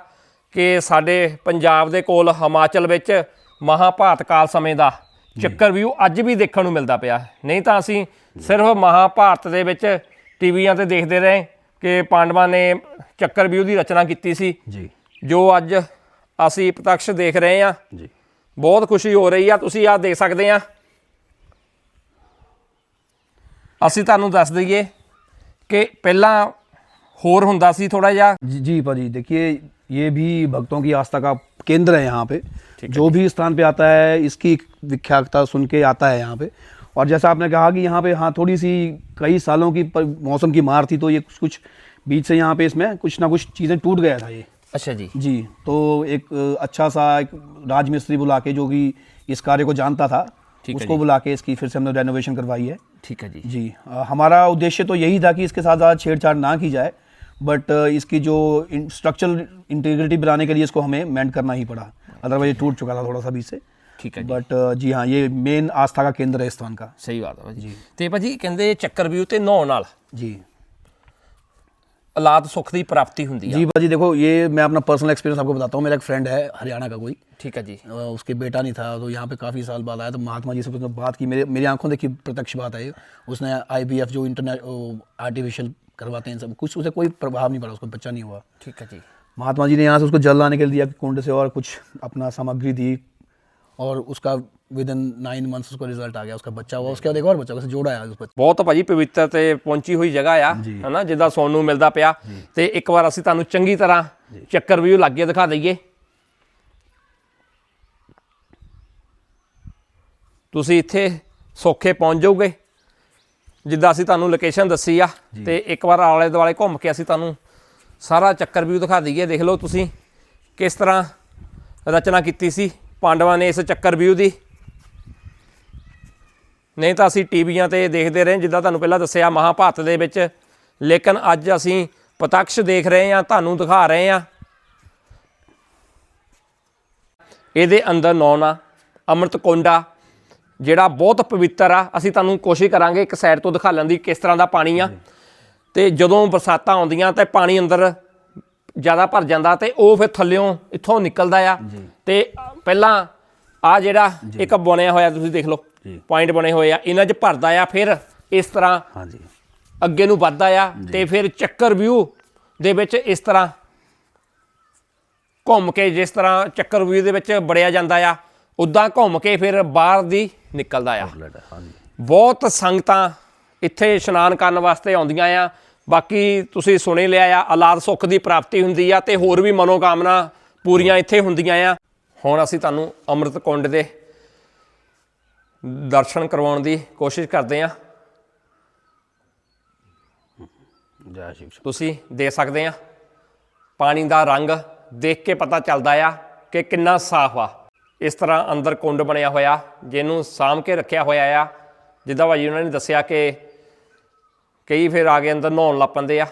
ਕਿ ਸਾਡੇ ਪੰਜਾਬ ਦੇ ਕੋਲ ਹਿਮਾਚਲ ਵਿੱਚ ਮਹਾਭਾਰਤ ਕਾਲ ਸਮੇਂ ਦਾ ਚੱਕਰ ਵਿਊ ਅੱਜ ਵੀ ਦੇਖਣ ਨੂੰ ਮਿਲਦਾ ਪਿਆ। ਨਹੀਂ ਤਾਂ ਅਸੀਂ ਸਿਰਫ ਮਹਾਭਾਰਤ ਦੇ ਵਿੱਚ ਟੀਵੀਆਂ ਤੇ ਦੇਖਦੇ ਰਹੇ ਕਿ ਪਾਂਡਵਾਂ ਨੇ ਚੱਕਰ ਵਿਊ ਦੀ ਰਚਨਾ ਕੀਤੀ ਸੀ। जी ਜੋ ਅੱਜ ਅਸੀਂ ਪ੍ਰਤੱਖ ਦੇਖ ਰਹੇ ਹਾਂ। जी ਬਹੁਤ ਖੁਸ਼ੀ ਹੋ ਰਹੀ ਆ। ਤੁਸੀਂ ਆ ਦੇਖ ਸਕਦੇ ਆ ਅਸੀਂ ਤੁਹਾਨੂੰ ਦੱਸ ਦਈਏ ਕਿ ਪਹਿਲਾਂ ਹੋਰ ਹੁੰਦਾ ਸੀ ਥੋੜਾ ਜਿਹਾ जी जी पाजी देखिए ये भी भक्तों की आस्था का केंद्र है यहाँ पे जो भी स्थान पे आता है इसकी विख्यातता सुन के आता है यहाँ पे और जैसा आपने कहा कि यहाँ पे हाँ थोड़ी सी कई सालों की पर- मौसम की मार थी तो ये कुछ कुछ बीच से यहाँ पे इसमें कुछ ना कुछ चीज़ें टूट गया था ये ਅੱਛਾ ਜੀ जी तो एक अ, अच्छा सा एक राजमिस्त्री बुला के जो कि इस कार्य को जानता था ठीक है उसको जी। बुला के इसकी फिर से हमने रेनोवेशन करवाई है ਠੀਕ ਹੈ ਜੀ जी अ, हमारा उद्देश्य तो यही था कि इसके साथ ज़्यादा छेड़छाड़ ना की जाए बट इसकी जो स्ट्रक्चरल इंटीग्रिटी बनाने के लिए इसको हमें मेंट करना ही पड़ा अदरवाइज ये टूट चुका था थोड़ा सा बीच से ਠੀਕ ਹੈ ਜੀ बट जी हाँ ये मेन आस्था का केंद्र है इस स्थान का ਸਹੀ ਬਾਤ ਹੈ ਭਾਜੀ ਤੇ ਭਾਜੀ ਕਹਿੰਦੇ ਚੱਕਰ ਵਿਊ ਤੇ ਨਹਾਉਣ ਨਾਲ जी औलाद सुख की प्राप्ति होंगी जी भाजी देखो ये मैं अपना पर्सनल एक्सपीरियंस आपको बताता हूँ मेरा एक फ्रेंड है हरियाणा का कोई ठीक है जी उसके बेटा नहीं था तो यहाँ पे काफ़ी साल बाद आया तो महात्मा जी से उसने बात की मेरे मेरी आँखों देखी प्रत्यक्ष बात है उसने आई बी एफ़ जो इंटरनेट आर्टिफिशियल करवाते हैं सब कुछ उसे कोई प्रभाव नहीं पड़ा उसको बच्चा नहीं हुआ ठीक है जी महात्मा जी ने यहाँ से उसको जल लाने के लिए दिया कुंड से और कुछ अपना सामग्री दी और उसका विद इन नाइन मंथ्स उसको रिजल्ट आ गया उसका बच्चा हुआ उसके बाद एक और बच्चा वैसे जोड़ा आया उस बच्चे ਬਹੁਤ ਭਾਜੀ ਪਵਿੱਤਰ ਤੇ ਪਹੁੰਚੀ ਹੋਈ ਜਗ੍ਹਾ ਆ ਹਨਾ ਜਿੱਦਾਂ ਸੁਣਨ ਨੂੰ ਮਿਲਦਾ ਪਿਆ ਤੇ ਇੱਕ ਵਾਰ ਅਸੀਂ ਤੁਹਾਨੂੰ ਚੰਗੀ ਤਰ੍ਹਾਂ ਚੱਕਰ ਵਿਊ ਲੱਗੇ ਦਿਖਾ ਦਈਏ ਤੁਸੀਂ ਇੱਥੇ ਸੌਖੇ ਪਹੁੰਚ ਜਾਓਗੇ ਜਿੱਦਾਂ ਅਸੀਂ ਤੁਹਾਨੂੰ ਲੋਕੇਸ਼ਨ ਦੱਸੀ ਆ ਤੇ ਇੱਕ ਵਾਰ ਆਲੇ ਦੁਆਲੇ ਘੁੰਮ ਕੇ ਅਸੀਂ ਤੁਹਾਨੂੰ ਸਾਰਾ ਚੱਕਰ ਵਿਊ ਦਿਖਾ ਦਈਏ ਦੇਖ ਲਓ ਤੁਸੀਂ ਕਿਸ ਤਰ੍ਹਾਂ ਰਚਨਾ ਕੀਤੀ ਸੀ ਪਾਂਡਵਾਂ ਨੇ ਇਸ ਚੱਕਰ ਵਿਊ ਦੀ ਨਹੀਂ ਤਾਂ ਅਸੀਂ ਟੀਵੀਆਂ ਤੇ ਦੇਖਦੇ ਰਹੇ ਜਿੱਦਾਂ ਤੁਹਾਨੂੰ ਪਹਿਲਾਂ ਦੱਸਿਆ ਮਹਾਭਾਰਤ ਦੇ ਵਿੱਚ। ਲੇਕਿਨ ਅੱਜ ਅਸੀਂ ਪ੍ਰਤੱਖ ਦੇਖ ਰਹੇ ਹਾਂ ਤੁਹਾਨੂੰ ਦਿਖਾ ਰਹੇ ਹਾਂ। ਇਹਦੇ ਅੰਦਰ ਨੌਨ ਅੰਮ੍ਰਿਤ ਕੁੰਡਾ ਜਿਹੜਾ ਬਹੁਤ ਪਵਿੱਤਰ ਆ। ਅਸੀਂ ਤੁਹਾਨੂੰ ਕੋਸ਼ਿਸ਼ ਕਰਾਂਗੇ ਇੱਕ ਸਾਈਡ ਤੋਂ ਦਿਖਾਲਣ ਦੀ ਕਿਸ ਤਰ੍ਹਾਂ ਦਾ ਪਾਣੀ ਆ। ਤੇ ਜਦੋਂ ਬਰਸਾਤਾਂ ਆਉਂਦੀਆਂ ਤੇ ਪਾਣੀ ਅੰਦਰ ਜ਼ਿਆਦਾ ਭਰ ਜਾਂਦਾ ਤੇ ਉਹ ਫਿਰ ਥੱਲਿਓਂ ਇੱਥੋਂ ਨਿਕਲਦਾ ਆ। ਤੇ ਪਹਿਲਾਂ ਆ ਜਿਹੜਾ ਇੱਕ ਬਣਿਆ ਹੋਇਆ ਤੁਸੀਂ ਦੇਖ ਲਓ। ਪੁਆਇੰਟ ਬਣੇ ਹੋਏ ਆ। ਇਹਨਾਂ 'ਚ ਭਰਦਾ ਆ ਫਿਰ ਇਸ ਤਰ੍ਹਾਂ ਹਾਂਜੀ। ਅੱਗੇ ਨੂੰ ਵੱਧਦਾ ਆ ਤੇ ਫਿਰ ਚੱਕਰ ਵਿਊ ਦੇ ਵਿੱਚ ਇਸ ਤਰ੍ਹਾਂ ਘੁੰਮ ਕੇ ਜਿਸ ਤਰ੍ਹਾਂ ਚੱਕਰ ਵਿਊ ਦੇ ਵਿੱਚ ਬੜਿਆ ਜਾਂਦਾ ਆ ਉਦਾਂ ਘੁੰਮ ਕੇ ਫਿਰ ਬਾਹਰ ਦੀ ਨਿਕਲਦਾ ਆ। ਬਹੁਤ ਸੰਗਤਾਂ ਇੱਥੇ ਇਸ਼ਨਾਨ ਕਰਨ ਵਾਸਤੇ ਆਉਂਦੀਆਂ ਆ। ਬਾਕੀ ਤੁਸੀਂ ਸੁਣੇ ਲਿਆ ਆ ਆਲਾਦ ਸੁੱਖ ਦੀ ਪ੍ਰਾਪਤੀ ਹੁੰਦੀ ਆ ਤੇ ਹੋਰ ਵੀ ਮਨੋਕਾਮਨਾ ਪੂਰੀਆਂ ਇੱਥੇ ਹੁੰਦੀਆਂ ਆ। ਹੁਣ ਅਸੀਂ ਤੁਹਾਨੂੰ ਅੰਮ੍ਰਿਤ ਕੁੰਡ ਦੇ ਦਰਸ਼ਨ ਕਰਵਾਉਣ ਦੀ ਕੋਸ਼ਿਸ਼ ਕਰਦੇ ਆ ਜੈ ਸ਼ਿਵ ਤੁਸੀਂ ਦੇ ਸਕਦੇ ਆ ਪਾਣੀ ਦਾ ਰੰਗ ਦੇਖ ਕੇ ਪਤਾ ਚੱਲਦਾ ਆ ਕਿ ਕਿੰਨਾ ਸਾਫ਼ ਆ। ਇਸ ਤਰ੍ਹਾਂ ਅੰਦਰ ਕੁੰਡ ਬਣਿਆ ਹੋਇਆ ਜਿਹਨੂੰ ਸਾਮ ਕੇ ਰੱਖਿਆ ਹੋਇਆ ਆ। ਜਿੱਦਾਂ ਭਾਜੀ ਉਹਨਾਂ ਨੇ ਦੱਸਿਆ ਕਿ ਕਈ ਫਿਰ ਆ ਕੇ ਅੰਦਰ ਨਹਾਉਣ ਲੱਪੰਦੇ ਆ।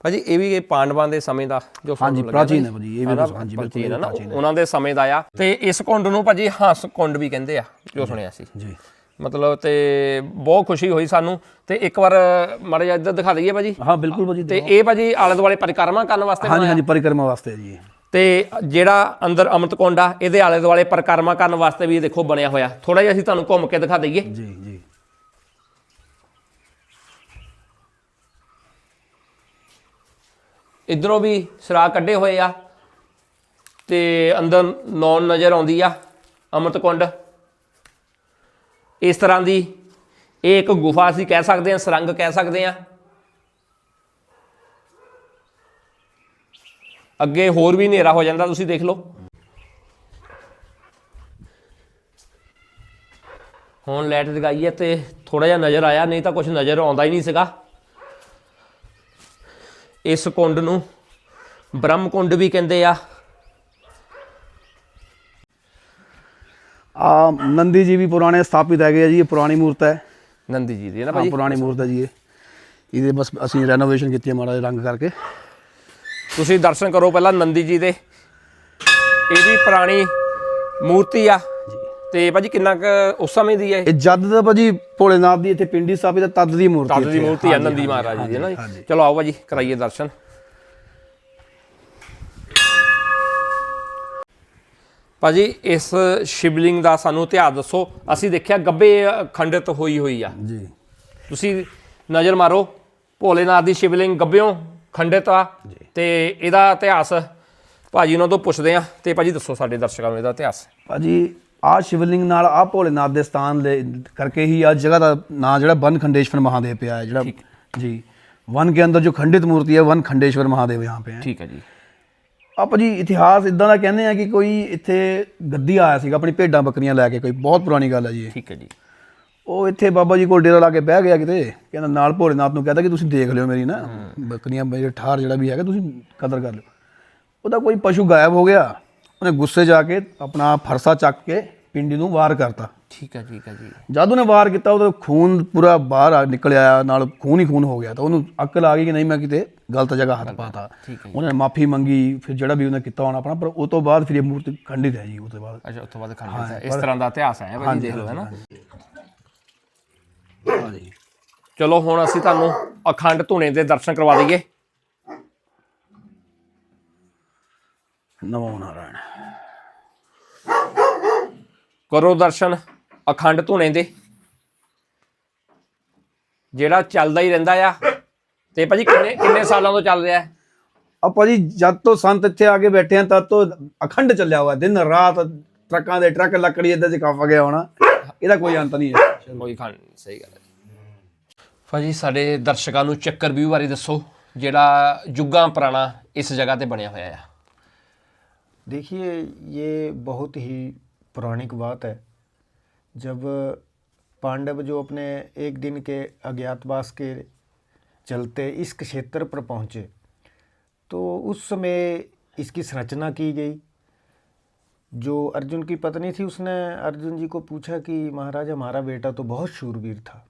ਭਾਜੀ ਇਹ ਵੀ ਇਹ ਪਾਂਡਵਾਂ ਦੇ ਸਮੇਂ ਦਾ ਜੋ ਹਾਂਜੀ, ਪ੍ਰਾਚੀਨ ਹੈ ਭਾਜੀ, ਇਹ ਵੀ ਹਾਂਜੀ, ਬਿਲਕੁਲ, ਪ੍ਰਾਚੀਨ ਹੈ। ਉਹਨਾਂ ਦੇ ਸਮੇਂ ਦਾ ਆ। ਤੇ ਇਸ ਕੁੰਡ ਨੂੰ ਭਾਜੀ ਹੰਸ ਕੁੰਡ ਵੀ ਕਹਿੰਦੇ ਆ ਜੋ ਸੁਣਿਆ ਸੀ। ਜੀ। ਮਤਲਬ ਤੇ ਬਹੁਤ ਖੁਸ਼ੀ ਹੋਈ ਸਾਨੂੰ। ਤੇ ਇੱਕ ਵਾਰ ਮਾੜਾ ਜਿਹਾ ਇੱਧਰ ਦਿਖਾ ਦਈਏ ਭਾਜੀ। ਹਾਂ ਬਿਲਕੁਲ ਭਾਜੀ ਤੇ ਇਹ ਭਾਜੀ ਆਲੇ ਦੁਆਲੇ ਪਰਿਕਰਮਾ ਕਰਨ ਵਾਸਤੇ ਹਾਂਜੀ ਹਾਂਜੀ ਪਰਿਕਰਮਾ ਵਾਸਤੇ ਜੀ। ਤੇ ਜਿਹੜਾ ਅੰਦਰ ਅੰਮ੍ਰਿਤ ਕੁੰਡ ਆ ਇਹਦੇ ਆਲੇ ਦੁਆਲੇ ਪਰਿਕਰਮਾ ਕਰਨ ਵਾਸਤੇ ਵੀ ਦੇਖੋ ਬਣਿਆ ਹੋਇਆ। ਥੋੜਾ ਜਿਹਾ ਅਸੀਂ ਤੁਹਾਨੂੰ ਘੁੰਮ ਕੇ ਦਿਖਾ ਦਈਏ। ਜੀ ਜੀ। ਇਧਰੋਂ ਵੀ ਸਰਾਗ ਕੱਢੇ ਹੋਏ ਆ ਤੇ ਅੰਦਰ ਨੌਨ ਨਜ਼ਰ ਆਉਂਦੀ ਆ ਅੰਮ੍ਰਿਤ ਕੁੰਡ। ਇਸ ਤਰ੍ਹਾਂ ਦੀ ਇਹ ਇੱਕ ਗੁਫਾ ਅਸੀਂ ਕਹਿ ਸਕਦੇ ਹਾਂ, ਸਰੰਗ ਕਹਿ ਸਕਦੇ ਹਾਂ। ਅੱਗੇ ਹੋਰ ਵੀ ਹਨੇਰਾ ਹੋ ਜਾਂਦਾ, ਤੁਸੀਂ ਦੇਖ ਲਓ। ਹੁਣ ਲਾਈਟ ਜਗਾਈ ਹੈ ਤੇ ਥੋੜਾ ਜਿਹਾ ਨਜ਼ਰ ਆਇਆ, ਨਹੀਂ ਤਾਂ ਕੁਝ ਨਜ਼ਰ ਆਉਂਦਾ ਹੀ ਨਹੀਂ ਸੀਗਾ। ਇਸ ਕੁੰਡ ਨੂੰ ਬ੍ਰਹਮ ਕੁੰਡ ਵੀ ਕਹਿੰਦੇ ਆ। ਆ ਨੰਦੀ ਜੀ ਵੀ ਪੁਰਾਣੇ ਸਥਾਪਿਤ ਹੈਗੇ ਆ ਜੀ ਇਹ ਪੁਰਾਣੀ ਮੂਰਤ ਹੈ। ਨੰਦੀ ਜੀ ਦੀ ਹੈ ਨਾ ਹਾਂ ਭਾਜੀ? ਪੁਰਾਣੀ ਮੂਰਤ ਹੈ ਜੀ ਇਹ। ਇਹਦੇ ਬਸ ਅਸੀਂ ਰੈਨੋਵੇਸ਼ਨ ਕੀਤੀ ਹੈ ਮਾੜਾ ਜਿਹਾ ਰੰਗ ਕਰਕੇ। ਤੁਸੀਂ ਦਰਸ਼ਨ ਕਰੋ ਪਹਿਲਾਂ ਨੰਦੀ ਜੀ ਦੇ। ਇਹ ਵੀ ਪੁਰਾਣੀ ਮੂਰਤੀ ਆ। ਤੇ ਭਾਜੀ ਕਿੰਨਾ ਕੁ ਉਸ ਸਮੇਂ ਦੀ ਹੈ ਇਹ? ਇਹ ਜਦ ਦਾ ਭਾਜੀ ਭੋਲੇਨਾਥ ਦੀ ਇੱਥੇ ਪਿੰਡੀ ਸਥਾਪਿਤ ਹੈ ਤਦ ਦੀ ਮੂਰਤੀ ਤਦ ਦੀ ਇੱਥੇ ਹੈ। ਮੂਰਤੀ ਆ ਹਾਂਜੀ, ਨੰਦੀ ਮਹਾਰਾਜ ਜੀ ਦੀ ਹੈ ਨਾ ਹਾਂਜੀ, ਜੀ ਚਲੋ ਆਓ ਭਾਜੀ ਕਰਾਈਏ ਦਰਸ਼ਨ। ਭਾਜੀ ਇਸ ਸ਼ਿਵਲਿੰਗ ਦਾ ਸਾਨੂੰ ਇਤਿਹਾਸ ਦੱਸੋ। ਅਸੀਂ ਦੇਖਿਆ ਗੱਬੇ ਅ, ਖੰਡਿਤ ਹੋਈ ਹੋਈ ਆ। ਜੀ। ਤੁਸੀਂ ਨਜ਼ਰ ਮਾਰੋ ਭੋਲੇਨਾਥ ਦੀ ਸ਼ਿਵਲਿੰਗ ਗੱਬਿਓਂ ਖੰਡਿਤ ਆ। ਤੇ ਇਹਦਾ ਇਤਿਹਾਸ ਭਾਜੀ ਉਹਨਾਂ ਤੋਂ ਪੁੱਛਦੇ ਆ। ਤੇ ਭਾਜੀ ਦੱਸੋ ਸਾਡੇ ਦਰਸ਼ਕਾਂ ਨੂੰ ਇਹਦਾ ਇਤਿਹਾਸ। ਭਾਜੀ ਆ ਸ਼ਿਵਲਿੰਗ ਨਾਲ ਆ ਭੋਲੇਨਾਥ ਦੇ ਸਥਾਨ ਦੇ ਕਰਕੇ ਹੀ ਆ ਜਗ੍ਹਾ ਦਾ ਨਾਂ ਜਿਹੜਾ ਵਨ ਖੰਡੇਸ਼ਵਰ ਮਹਾਦੇਵ ਪਿਆ ਹੈ ਜਿਹੜਾ ਜੀ वन के अंदर जो खंडित मूर्ति है वन खंडेश्वर महादेव यहाँ पे है ਠੀਕ ਹੈ ਜੀ ਆਪਾਂ ਜੀ ਇਤਿਹਾਸ ਇਦਾਂ ਦਾ ਕਹਿੰਦੇ ਆ ਕਿ ਕੋਈ ਇੱਥੇ ਗੱਦੀ ਆਇਆ ਸੀਗਾ ਆਪਣੀ ਭੇਡਾਂ ਬੱਕਰੀਆਂ ਲੈ ਕੇ ਕੋਈ ਬਹੁਤ ਪੁਰਾਣੀ ਗੱਲ ਹੈ ਜੀ ਇਹ। ਠੀਕ ਹੈ ਜੀ ਉਹ ਇੱਥੇ ਬਾਬਾ ਜੀ ਕੋਲ ਡੇਰਾ ਲਾ ਕੇ ਬਹਿ ਗਿਆ ਕਿਤੇ ਕਹਿੰਦਾ ਨਾਲ ਭੋਲੇਨਾਥ ਨੂੰ ਕਹਿੰਦਾ ਕਿ ਤੁਸੀਂ ਦੇਖ ਲਿਓ ਮੇਰੀ ਨਾ ਬੱਕਰੀਆਂ ਮੇਰੇ ਠਾਰ ਜਿਹੜਾ ਵੀ ਹੈਗਾ ਤੁਸੀਂ ਕਦਰ ਕਰ ਲਿਓ ਉਹਦਾ ਕੋਈ ਪਸ਼ੂ ਗਾਇਬ ਹੋ ਗਿਆ ਉਹਨੇ ਗੁੱਸੇ ਆ ਕੇ ਆਪਣਾ ਫਰਸਾ ਚੱਕ ਕੇ ਪਿੰਡੀ ਨੂੰ ਵਾਰ ਕਰਤਾ। ਠੀਕ ਹੈ ਠੀਕ ਹੈ ਜੀ। ਜਦ ਉਹਨੇ ਵਾਰ ਕੀਤਾ ਉਹਦਾ ਖੂਨ ਪੂਰਾ ਬਾਹਰ ਆ ਨਿਕਲ ਆਇਆ ਨਾਲ ਖੂਨ ਹੀ ਖੂਨ ਹੋ ਗਿਆ ਤਾਂ ਉਹਨੂੰ ਅਕਲ ਆ ਗਈ ਕਿ ਨਹੀਂ ਮੈਂ ਕਿਤੇ ਗਲਤ ਜਗ੍ਹਾ ਹੱਥ ਪਾਤਾ। ਉਹਨੇ ਮਾਫੀ ਮੰਗੀ ਫਿਰ ਜਿਹੜਾ ਵੀ ਉਹਨੇ ਕੀਤਾ ਹੋਣਾ ਆਪਣਾ ਪਰ ਉਹ ਤੋਂ ਬਾਅਦ ਫਿਰ ਇਹ ਮੂਰਤੀ ਖੰਡਿਤ ਹੈ ਜੀ ਤੋਂ ਬਾਅਦ। ਅੱਛਾ ਉਸ ਤੋਂ ਬਾਅਦ ਖੰਡਿਤ ਹੈ ਇਸ ਤਰ੍ਹਾਂ ਦਾ ਇਤਿਹਾਸ ਹੈ ਭਾਜੀ ਦੇਖ ਲਓ ਹੈ ਨਾ? ਚਲੋ ਹੁਣ ਅਸੀਂ ਤੁਹਾਨੂੰ ਅਖੰਡ ਧੂਣੇ ਦੇ ਦਰਸ਼ਨ ਕਰਵਾ ਦਈਏ। ਨਮੋ ਨਾਰਾਇਣ। ਕਰੋ ਦਰਸ਼ਨ ਅਖੰਡ ਧੂਣੇ ਦੇ ਜਿਹੜਾ ਚੱਲਦਾ ਹੀ ਰਹਿੰਦਾ ਆ ਤੇ ਭਾਜੀ ਕਿੰਨੇ ਕਿੰਨੇ ਸਾਲਾਂ ਤੋਂ ਚੱਲ ਰਿਹਾ ਹੈ ਆਪਾਂ ਜੀ ਜਦ ਤੋਂ ਸੰਤ ਇੱਥੇ ਆ ਕੇ ਬੈਠੇ ਆ ਤਦ ਤੋਂ ਅਖੰਡ ਚੱਲਿਆ ਹੋਇਆ ਦਿਨ ਰਾਤ ਟਰੱਕਾਂ ਦੇ ਟਰੱਕ ਲੱਕੜੀ ਇੱਧਰ ਚ ਕੱਫ ਗਿਆ ਹੋਣਾ ਇਹਦਾ ਕੋਈ ਅੰਤ ਨਹੀਂ ਹੈ ਕੋਈ ਖੰਡ ਸਹੀ ਗੱਲ ਹੈ ਭਾਜੀ ਸਾਡੇ ਦਰਸ਼ਕਾਂ ਨੂੰ ਚੱਕਰ ਵਿਊ ਬਾਰੇ ਦੱਸੋ ਜਿਹੜਾ ਜੁੱਗਾਂ ਪੁਰਾਣਾ ਇਸ ਜਗ੍ਹਾ ਤੇ ਬਣਿਆ ਹੋਇਆ ਆ देखिए ये बहुत ही पौराणिक बात है। जब पांडव जो अपने एक दिन के अज्ञातवास के चलते इस क्षेत्र पर पहुँचे तो उस समय इसकी संरचना की गई। जो अर्जुन की पत्नी थी उसने अर्जुन जी को पूछा कि महाराज हमारा बेटा तो बहुत शूरवीर था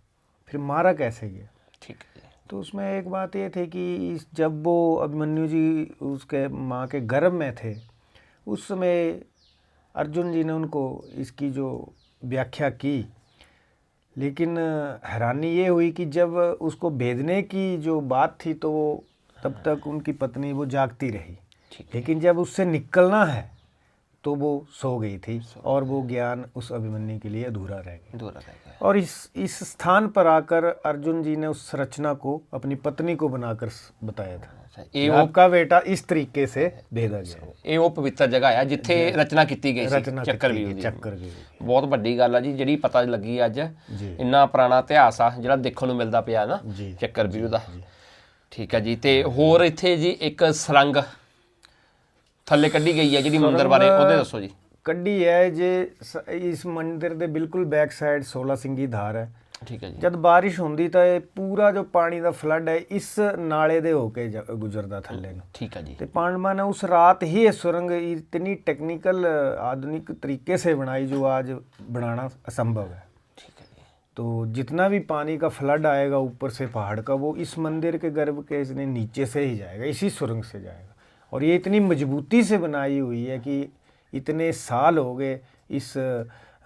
फिर मारा कैसे गया? ठीक है। तो उसमें एक बात ये थी कि जब वो अभिमन्यु जी उसके माँ के गर्भ में थे उस समय अर्जुन जी ने उनको इसकी जो व्याख्या की लेकिन हैरानी ये हुई कि जब उसको भेदने की जो बात थी तो वो तब हाँ। तक उनकी पत्नी वो जागती रही। लेकिन जब उससे निकलना है तो वो सो गई थी और वो ज्ञान उस अभिमन्यु के लिए अधूरा रह गया। और इस इस स्थान पर आकर अर्जुन जी ने उस संरचना को अपनी पत्नी को बनाकर बताया था। ਇਹ ਉਹ आपका बेटा इस तरीके से भेदा गया है। ਇਹ ਉਹ ਪਵਿੱਤਰ ਜਗ੍ਹਾ ਆ ਜਿੱਥੇ ਰਚਨਾ ਕੀਤੀ ਗਈ ਸੀ रचना ਚੱਕਰ की ਵੀ गई, चक्कर की ਬਹੁਤ ਵੱਡੀ ਗੱਲ ਆ ਜੀ ਜਿਹੜੀ ਪਤਾ ਲੱਗੀ ਅੱਜ ਜੀ। ਇੰਨਾ ਪੁਰਾਣਾ ਇਤਿਹਾਸ ਆ ਜਿਹੜਾ ਦੇਖਣ ਨੂੰ ਮਿਲਦਾ ਪਿਆ ਨਾ ਜੀ। ਚੱਕਰ ਵਿਊ ਦਾ ਠੀਕ ਹੈ ਜੀ ਤੇ ਹੋਰ ਇੱਥੇ ਜੀ ਇੱਕ ਸਰੰਗ ਥੱਲੇ ਕੱਢੀ ਗਈ ਹੈ ਜਿਹੜੀ ਮੰਦਿਰ ਬਾਰੇ ਉਹਦੇ ਦੱਸੋ ਜੀ ਕੱਢੀ ਹੈ ਜੇ ਸ- ਇਸ ਮੰਦਿਰ ਦੇ ਬਿਲਕੁਲ ਬੈਕ ਸਾਈਡ 16 ਸਿੰਘੀ ਧਾਰ ਹੈ ਠੀਕ ਹੈ ਜੀ ਜਦ ਬਾਰਿਸ਼ ਹੁੰਦੀ ਤਾਂ ਇਹ ਪੂਰਾ ਜੋ ਪਾਣੀ ਦਾ ਫਲੱਡ ਹੈ ਇਸ ਨਾਲੇ ਦੇ ਹੋ ਕੇ ਜਾ- ਗੁਜ਼ਰਦਾ ਥੱਲੇ ਨੂੰ ਠੀਕ ਹੈ ਜੀ ਤੇ पांडवा ने उस रात ही ये सुरंग इतनी टेक्निकल आधुनिक तरीके से बनाई जो आज बनाना असंभव है ਠੀਕ ਹੈ ਜੀ तो जितना भी पानी का फ्लड आएगा ऊपर से पहाड़ का वो इस मंदिर के गर्भ के इसने नीचे से ही जाएगा इसी सुरंग से जाएगा और ये इतनी मजबूती से बनाई हुई है कि इतने साल हो गए इस अ,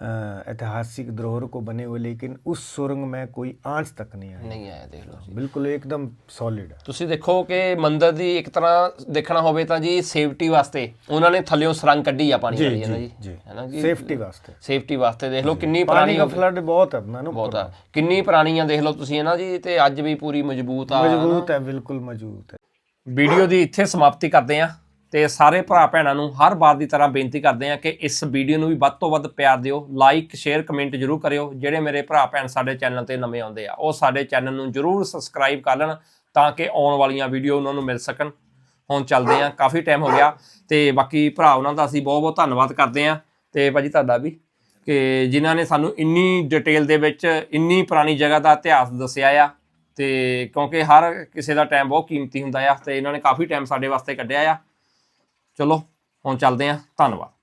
ऐतिहासिक धरोहर को बने हुए लेकिन उस सुरंग में कोई आंच तक नहीं आई ਨਹੀਂ ਆਇਆ ਦੇਖ ਲਓ ਜੀ बिल्कुल एकदम सॉलिड है ਤੁਸੀਂ ਦੇਖੋ ਕਿ ਮੰਦਿਰ ਦੀ ਇੱਕ ਤਰ੍ਹਾਂ ਦੇਖਣਾ ਹੋਵੇ ਤਾਂ ਜੀ ਸੇਫਟੀ ਵਾਸਤੇ ਉਹਨਾਂ ਨੇ ਥੱਲਿਓਂ ਸੁਰੰਗ ਕੱਢੀ ਆ ਪਾਣੀ ਵਾਲੀ ਹੈ ਨਾ ਜੀ जी ਹੈ ਨਾ ਜੀ सेफ्टी वास्ते ਸੇਫਟੀ ਵਾਸਤੇ ਦੇਖ ਲਓ ਕਿੰਨੀ पानी ਪੁਰਾਣੀ का फ्लड बहुत है अपना ना ਬਹੁਤ ਆ ਕਿੰਨੀ ਪੁਰਾਣੀ ਆ ਦੇਖ ਲਓ ਤੁਸੀਂ ਹੈ ਨਾ ਜੀ ਤੇ ਅੱਜ ਵੀ ਪੂਰੀ ਮਜ਼ਬੂਤ ਆ मजबूत है बिल्कुल मजबूत है ਵੀਡੀਓ ਦੀ ਇੱਥੇ ਸਮਾਪਤੀ ਕਰਦੇ ਆ ਤੇ ਸਾਰੇ ਭਰਾ ਭੈਣਾਂ ਨੂੰ ਹਰ ਵਾਰ ਦੀ ਤਰ੍ਹਾਂ ਬੇਨਤੀ ਕਰਦੇ ਆ ਕਿ ਇਸ ਵੀਡੀਓ ਨੂੰ ਵੀ ਵੱਧ ਤੋਂ ਵੱਧ ਪਿਆਰ ਦਿਓ ਲਾਈਕ ਸ਼ੇਅਰ ਕਮੈਂਟ ਜਰੂਰ ਕਰਿਓ, ਜਿਹੜੇ ਮੇਰੇ ਭਰਾ ਭੈਣ ਸਾਡੇ ਚੈਨਲ ਤੇ ਨਵੇਂ ਆਉਂਦੇ ਆ, ਉਹ ਸਾਡੇ ਚੈਨਲ ਨੂੰ ਜਰੂਰ ਸਬਸਕ੍ਰਾਈਬ ਕਰ ਲੈਣ ਤਾਂ ਕਿ ਆਉਣ ਵਾਲੀਆਂ ਵੀਡੀਓ ਉਹਨਾਂ ਨੂੰ ਮਿਲ ਸਕਣ। ਹੁਣ ਚੱਲਦੇ ਆ ਕਾਫੀ ਟਾਈਮ ਹੋ ਗਿਆ ਤੇ ਬਾਕੀ ਭਰਾ ਉਹਨਾਂ ਦਾ ਅਸੀਂ ਬਹੁਤ ਬਹੁਤ ਧੰਨਵਾਦ ਕਰਦੇ ਆ ਤੇ ਭਾਜੀ ਤੁਹਾਡਾ ਵੀ ਕਿ ਜਿਨ੍ਹਾਂ ਨੇ ਸਾਨੂੰ ਇੰਨੀ ਡਿਟੇਲ ਦੇ ਵਿੱਚ ਇੰਨੀ ਪੁਰਾਣੀ ਜਗ੍ਹਾ ਦਾ ਇਤਿਹਾਸ ਦੱਸਿਆ ਆ ਤੇ ਕਿਉਂਕਿ ਹਰ ਕਿਸੇ ਦਾ ਟਾਈਮ ਬਹੁਤ ਕੀਮਤੀ ਹੁੰਦਾ ਆ ਤੇ ਇਹਨਾਂ ਨੇ ਕਾਫੀ ਟਾਈਮ ਸਾਡੇ ਵਾਸਤੇ ਕੱਢਿਆ ਆ। ਚਲੋ ਹੁਣ ਚੱਲਦੇ ਆ ਧੰਨਵਾਦ।